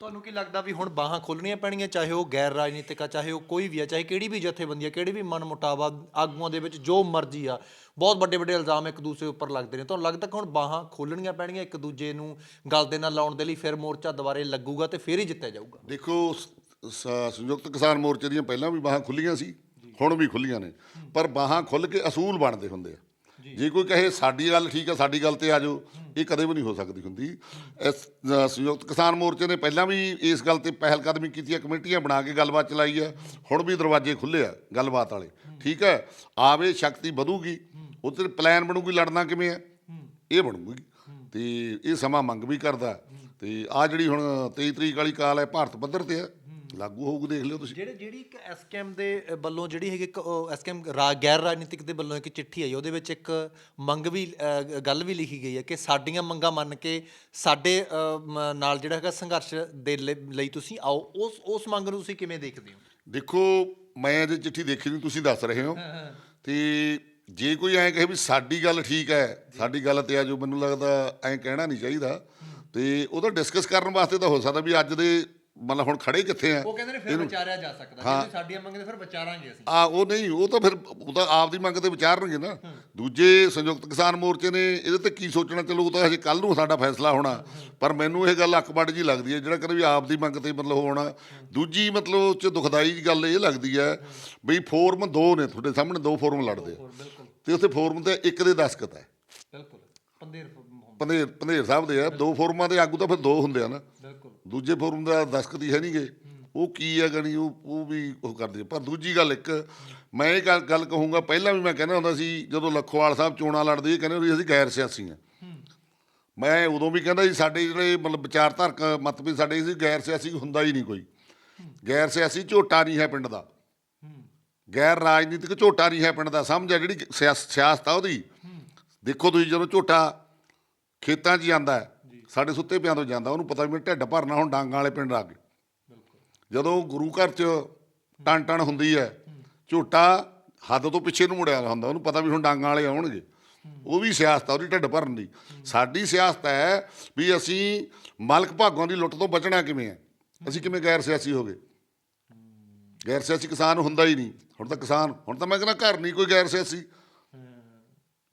ਤੁਹਾਨੂੰ ਕੀ ਲੱਗਦਾ ਵੀ ਹੁਣ ਬਾਹਾਂ ਖੋਲਣੀਆਂ ਪੈਣਗੀਆਂ ਚਾਹੇ ਉਹ ਗੈਰ ਰਾਜਨੀਤਿਕ ਆ ਚਾਹੇ ਉਹ ਕੋਈ ਵੀ ਆ ਚਾਹੇ ਕਿਹੜੀ ਵੀ ਜਥੇਬੰਦੀ ਆ ਕਿਹੜੀ ਵੀ ਮਨ ਮੁਟਾਵਾ ਆਗੂਆਂ ਦੇ ਵਿੱਚ ਜੋ ਮਰਜ਼ੀ ਆ ਬਹੁਤ ਵੱਡੇ ਵੱਡੇ ਇਲਜ਼ਾਮ ਇੱਕ ਦੂਸਰੇ ਉੱਪਰ ਲੱਗਦੇ ਨੇ। ਤੁਹਾਨੂੰ ਲੱਗਦਾ ਕਿ ਹੁਣ ਬਾਹਾਂ ਖੋਲਣੀਆਂ ਪੈਣਗੀਆਂ ਇੱਕ ਦੂਜੇ ਨੂੰ ਗਲ ਦੇ ਨਾਲ ਲਾਉਣ ਦੇ ਲਈ ਫਿਰ ਮੋਰਚਾ ਦੁਬਾਰੇ ਲੱਗੂਗਾ ਤੇ ਫਿਰ ਹੀ ਜਿੱਤਿਆ ਜਾਊਗਾ? ਦੇਖੋ ਸੰਯੁਕਤ ਕਿਸਾਨ ਮੋਰਚੇ ਦੀਆਂ ਪਹਿਲਾਂ ਵੀ ਬਾਹਾਂ ਖੁੱਲੀਆਂ ਸੀ ਹੁਣ ਵੀ ਖੁੱਲੀਆਂ ਨੇ। ਪਰ ਬਾਹਾਂ ਖੁੱਲ ਕੇ ਅਸੂਲ ਬਣਦੇ ਹੁੰਦੇ ਆ। ਜੇ। ਕੋਈ ਕਹੇ ਸਾਡੀ ਗੱਲ ਠੀਕ ਆ ਸਾਡੀ ਗੱਲ ਤੇ ਆ ਜਾਓ ਇਹ ਕਦੇ ਵੀ ਨਹੀਂ ਹੋ ਸਕਦੀ ਹੁੰਦੀ। ਇਸ ਸੰਯੁਕਤ ਕਿਸਾਨ ਮੋਰਚੇ ਨੇ ਪਹਿਲਾਂ ਵੀ ਇਸ ਗੱਲ ਤੇ ਪਹਿਲ ਕਦਮੀ ਕੀਤੀ ਹੈ ਕਮੇਟੀਆਂ ਬਣਾ ਕੇ ਗੱਲਬਾਤ ਚਲਾਈ ਹੈ। ਹੁਣ ਵੀ ਦਰਵਾਜ਼ੇ ਖੁੱਲੇ ਆ ਗੱਲਬਾਤ ਵਾਲੇ। ਠੀਕ ਹੈ ਆਵੇ ਸ਼ਕਤੀ ਵਧੂਗੀ। ਉੱਥੇ ਪਲਾਨ ਬਣੂਗੀ ਲੜਨਾ ਕਿਵੇਂ ਹੈ। ਇਹ ਬਣੂਗੀ। ਤੇ ਇਹ ਸਮਾਂ ਮੰਗ ਵੀ ਕਰਦਾ। ਤੇ ਆ ਜਿਹੜੀ ਹੁਣ 23 ਤਰੀਕ ਵਾਲੀ ਕਾਲ ਹੈ ਭਾਰਤ ਪੱਧਰ ਤੇ ਹੈ ਲਾਗੂ ਹੋਊਗੀ ਦੇਖ ਲਿਓ ਤੁਸੀਂ। ਜਿਹੜੇ ਜਿਹੜੀ ਇੱਕ ਐਸਕੇਐਮ ਦੇ ਵੱਲੋਂ ਜਿਹੜੀ ਹੈਗੀ ਇੱਕ ਐਸਕੇਐਮ ਗੈਰ ਰਾਜਨੀਤਿਕ ਦੇ ਵੱਲੋਂ ਇੱਕ ਚਿੱਠੀ ਆਈ ਉਹਦੇ ਵਿੱਚ ਇੱਕ ਮੰਗ ਵੀ ਗੱਲ ਵੀ ਲਿਖੀ ਗਈ ਹੈ ਕਿ ਸਾਡੀਆਂ ਮੰਗਾਂ ਮੰਨ ਕੇ ਸਾਡੇ ਨਾਲ ਜਿਹੜਾ ਹੈਗਾ ਸੰਘਰਸ਼ ਦੇ ਲਈ ਤੁਸੀਂ ਆਓ। ਉਸ ਉਸ ਮੰਗ ਨੂੰ ਤੁਸੀਂ ਕਿਵੇਂ ਦੇਖਦੇ ਹੋ? ਦੇਖੋ ਮੈਂ ਅਜੇ ਚਿੱਠੀ ਦੇਖੀ ਨਹੀਂ ਤੁਸੀਂ ਦੱਸ ਰਹੇ ਹੋ। ਤੇ ਜੇ ਕੋਈ ਐਂ ਕਹੇ ਵੀ ਸਾਡੀ ਗੱਲ ਠੀਕ ਹੈ ਸਾਡੀ ਗੱਲ ਤੇ ਆ ਜੋ ਮੈਨੂੰ ਲੱਗਦਾ ਐਂ ਕਹਿਣਾ ਨਹੀਂ ਚਾਹੀਦਾ। ਤੇ ਉਹਦਾ ਡਿਸਕਸ ਕਰਨ ਵਾਸਤੇ ਤਾਂ ਹੋ ਸਕਦਾ ਵੀ ਅੱਜ ਦੇ ਮਤਲਬ ਹੁਣ ਖੜੇ ਕਿੱਥੇ ਆ? ਉਹ ਕਹਿੰਦੇ ਨੇ ਫਿਰ ਵਿਚਾਰਿਆ ਜਾ ਸਕਦਾ। ਜੇ ਸਾਡੀਆਂ ਮੰਗਦੇ ਫਿਰ ਵਿਚਾਰਾਂਗੇ ਅਸੀਂ। ਆ ਉਹ ਨਹੀਂ ਉਹ ਤਾਂ ਫਿਰ ਉਹ ਤਾਂ ਆਪਦੀ ਮੰਗ ਤੇ ਵਿਚਾਰਨਗੇ ਨਾ। ਦੂਜੇ ਸੰਯੁਕਤ ਕਿਸਾਨ ਮੋਰਚੇ ਨੇ ਇਹਦੇ ਤੇ ਕੀ ਸੋਚਣਾ? ਚਲੋ ਉਹ ਤਾਂ ਹਜੇ ਕੱਲ ਨੂੰ ਸਾਡਾ ਫੈਸਲਾ ਹੋਣਾ। ਪਰ ਮੈਨੂੰ ਇਹ ਗੱਲ ਅੱਕਬੜ ਜੀ ਲੱਗਦੀ ਹੈ ਜਿਹੜਾ ਕਹਿੰਦੇ ਵੀ ਆਪਦੀ ਮੰਗ ਤੇ ਮਤਲਬ ਹੋਣਾ। ਦੂਜੀ ਮਤਲਬ ਉਹ ਚ ਦੁਖਦਾਈ ਗੱਲ ਇਹ ਲੱਗਦੀ ਹੈ ਵੀ ਫੋਰਮ ਦੋ ਨੇ ਤੁਹਾਡੇ ਸਾਹਮਣੇ ਦੋ ਫੋਰਮ ਲੜਦੇ ਤੇ ਉੱਥੇ ਫੋਰਮ ਤੇ ਇੱਕ ਦੇ ਦਸਖਤ ਹੈ। ਬਿਲਕੁਲ। ਪੰਦੇਰ ਪੰਧੇਰ ਪੰਧੇਰ ਸਾਹਿਬ ਦੇ ਆ। ਦੋ ਫੋਰਮਾਂ ਦੇ ਆਗੂ ਤਾਂ ਫਿਰ ਦੋ ਹੁੰਦੇ ਆ ਨਾ। ਦੂਜੇ ਫੋਰਮ ਦਾ ਦਸਕਤੀ ਹੀ ਹੈ ਨਹੀਂਗੇ ਉਹ ਕੀ ਹੈ ਗਣੀ? ਉਹ ਉਹ ਵੀ ਉਹ ਕਰਦੇ ਪਰ ਦੂਜੀ ਗੱਲ ਇੱਕ, ਮੈਂ ਇਹ ਗੱਲ ਗੱਲ ਕਹੂੰਗਾ, ਪਹਿਲਾਂ ਵੀ ਮੈਂ ਕਹਿੰਦਾ ਹੁੰਦਾ ਸੀ, ਜਦੋਂ ਲੱਖੋਵਾਲ ਸਾਹਿਬ ਚੋਣਾਂ ਲੜਦੇ ਇਹ ਕਹਿੰਦੇ ਵੀ ਅਸੀਂ ਗੈਰ ਸਿਆਸੀ ਆ। ਮੈਂ ਉਦੋਂ ਵੀ ਕਹਿੰਦਾ ਸੀ, ਸਾਡੇ ਜਿਹੜੇ ਮਤਲਬ ਵਿਚਾਰਧਾਰਕ ਮਤਭੇਦ ਸਾਡੇ ਸੀ, ਗੈਰ ਸਿਆਸੀ ਹੁੰਦਾ ਹੀ ਨਹੀਂ ਕੋਈ। ਗੈਰ ਸਿਆਸੀ ਝੋਟਾ ਨਹੀਂ ਹੈ ਪਿੰਡ ਦਾ। ਗੈਰ ਰਾਜਨੀਤਿਕ ਝੋਟਾ ਨਹੀਂ ਹੈ ਪਿੰਡ ਦਾ। ਸਮਝ ਆ ਜਿਹੜੀ ਸਿਆਸ- ਸਿਆਸਤ ਆ ਉਹਦੀ? ਦੇਖੋ ਤੁਸੀਂ ਜਦੋਂ ਝੋਟਾ ਖੇਤਾਂ 'ਚ ਜਾਂਦਾ ਹੈ ਸਾਡੇ ਸੁੱਤੇ ਪਿਆਂ ਤੋਂ ਜਾਂਦਾ, ਉਹਨੂੰ ਪਤਾ ਵੀ ਮੇਰਾ ਢਿੱਡ ਭਰਨਾ ਹੁਣ ਡਾਂਗਾਂ ਵਾਲੇ ਪਿੰਡ ਆ ਗਏ। ਜਦੋਂ ਗੁਰੂ ਘਰ 'ਚ ਟਣ ਟਣ ਹੁੰਦੀ ਹੈ, ਝੋਟਾ ਹੱਦ ਤੋਂ ਪਿੱਛੇ ਨੂੰ ਮੁੜਿਆ ਹੁੰਦਾ, ਉਹਨੂੰ ਪਤਾ ਵੀ ਹੁਣ ਡਾਂਗਾਂ ਵਾਲੇ ਆਉਣਗੇ। ਉਹ ਵੀ ਸਿਆਸਤ ਆ, ਉਹਦੀ ਢਿੱਡ ਭਰਨ ਦੀ। ਸਾਡੀ ਸਿਆਸਤ ਹੈ ਵੀ ਅਸੀਂ ਮਾਲਕ ਭਾਗਾਂ ਦੀ ਲੁੱਟ ਤੋਂ ਬਚਣਾ ਕਿਵੇਂ ਹੈ? ਅਸੀਂ ਕਿਵੇਂ ਗੈਰ ਸਿਆਸੀ ਹੋ ਗਏ? ਗੈਰ ਸਿਆਸੀ ਕਿਸਾਨ ਹੁੰਦਾ ਹੀ ਨਹੀਂ। ਹੁਣ ਤਾਂ ਕਿਸਾਨ, ਹੁਣ ਤਾਂ ਮੈਂ ਕਹਿੰਦਾ ਘਰ ਨਹੀਂ ਕੋਈ ਗੈਰ ਸਿਆਸੀ।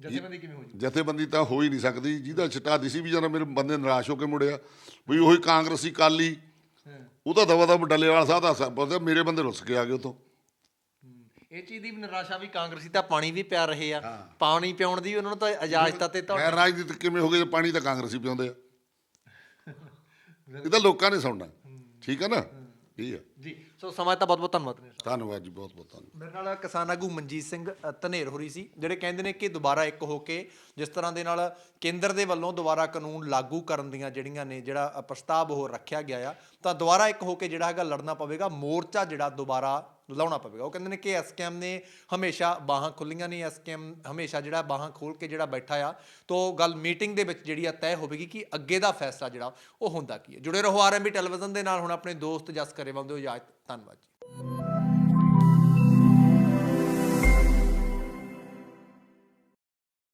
ਜਥੇਬੰਦੀ ਕਿਵੇਂ ਹੋ ਜੀ ਜਥੇਬੰਦੀ ਤਾਂ ਹੋ ਹੀ ਨਹੀਂ ਸਕਦੀ। ਜਿਹਦਾ ਛਟਾ ਦਿਸੀ ਵੀ ਜਾਣਾ ਮੇਰੇ ਬੰਦੇ ਨਿਰਾਸ਼ ਹੋ ਕੇ ਮੁੜਿਆ। ਵੀ ਉਹੀ ਕਾਂਗਰਸੀ ਕਾਲੀ ਉਹ ਤਾਂ ਦਵਾ ਦਵ ਡੱਲੇਵਾਲ ਸਾਹਿਬ ਦਾ ਮੇਰੇ ਬੰਦੇ ਰੁੱਸ ਕੇ ਆ ਗਏ ਉਤੋਂ ਇਹ ਚੀਜ਼ ਦੀ ਵੀ ਨਿਰਾਸ਼ਾ ਵੀ ਕਾਂਗਰਸੀ ਤਾਂ ਪਾਣੀ ਵੀ ਪਿਆ ਰਹੇ ਆ। ਪਾਣੀ ਪਿਆਉਣ ਦੀ ਉਹਨਾਂ ਨੂੰ ਤਾਂ ਇਜਾਜ਼ਤ ਤੇ ਤੁਹਾਡੇ ਗੈਰ ਰਾਜਨੀਤਿਕ ਕਿਵੇਂ ਹੋ ਗਏ ਪਾਣੀ ਤਾਂ ਕਾਂਗਰਸੀ ਪਿਆਉਂਦੇ ਆ। ਇਹ ਤਾਂ ਲੋਕਾਂ ਨੇ ਸੁਣਨਾ। ਠੀਕ ਹੈ ਨਾ? ਇਹ ਆ ਜੀ ਸੋ ਸਮਾਂ ਤਾਂ ਬਹੁਤ ਬਹੁਤ ਧੰਨਵਾਦ ਨੇ ਧੰਨਵਾਦ ਜੀ ਬਹੁਤ ਬਹੁਤ ਧੰਨਵਾਦ। ਮੇਰੇ ਨਾਲ ਕਿਸਾਨ ਆਗੂ ਮਨਜੀਤ ਸਿੰਘ ਅ, ਧਨੇਰ ਹੋਰੀ ਸੀ ਜਿਹੜੇ ਕਹਿੰਦੇ ਨੇ ਕਿ ਦੁਬਾਰਾ ਇੱਕ ਹੋ ਕੇ ਜਿਸ ਤਰ੍ਹਾਂ ਦੇ ਨਾਲ ਕੇਂਦਰ ਦੇ ਵੱਲੋਂ ਦੁਬਾਰਾ ਕਾਨੂੰਨ ਲਾਗੂ ਕਰਨ ਦੀਆਂ ਜਿਹੜੀਆਂ ਨੇ ਜਿਹੜਾ ਅ, ਪ੍ਰਸਤਾਵ ਉਹ ਰੱਖਿਆ ਗਿਆ ਆ ਤਾਂ ਦੁਬਾਰਾ ਇੱਕ ਹੋ ਕੇ ਜਿਹੜਾ ਹੈਗਾ ਲੜਨਾ ਪਵੇਗਾ ਮੋਰਚਾ ਜਿਹੜਾ ਦੁਬਾਰਾ ਲਾਉਣਾ ਪਵੇਗਾ। ਉਹ ਕਹਿੰਦੇ ਨੇ ਕਿ ਐਸਕੇਐਮ ਨੇ ਹਮੇਸ਼ਾ ਬਾਹਾਂ ਖੁੱਲੀਆਂ ਨੇ ਐਸਕੇਐਮ ਹਮੇਸ਼ਾ ਜਿਹੜਾ ਬਾਹਾਂ ਖੋਲ ਕੇ ਜਿਹੜਾ ਬੈਠਾ ਆ, ਤੋਂ ਗੱਲ ਮੀਟਿੰਗ ਦੇ ਵਿੱਚ ਜਿਹੜੀ ਆ ਤੈਅ ਹੋਵੇਗੀ ਕਿ ਅੱਗੇ ਦਾ ਫੈਸਲਾ ਜਿਹੜਾ, ਉਹ ਹੁੰਦਾ ਕੀ ਹੈ। ਜੁੜੇ ਰਹੋ ਆਰਐਮਬੀ ਟੈਲੀਵਿਜ਼ਨ ਦੇ ਨਾਲ, ਹੁਣ ਆਪਣੇ ਦੋਸਤ ਜਸ ਕਰੇਵਾਲ ਦਿਓ ਇਜਾਜ਼ਤ ਧੰਨਵਾਦ ਜੀ।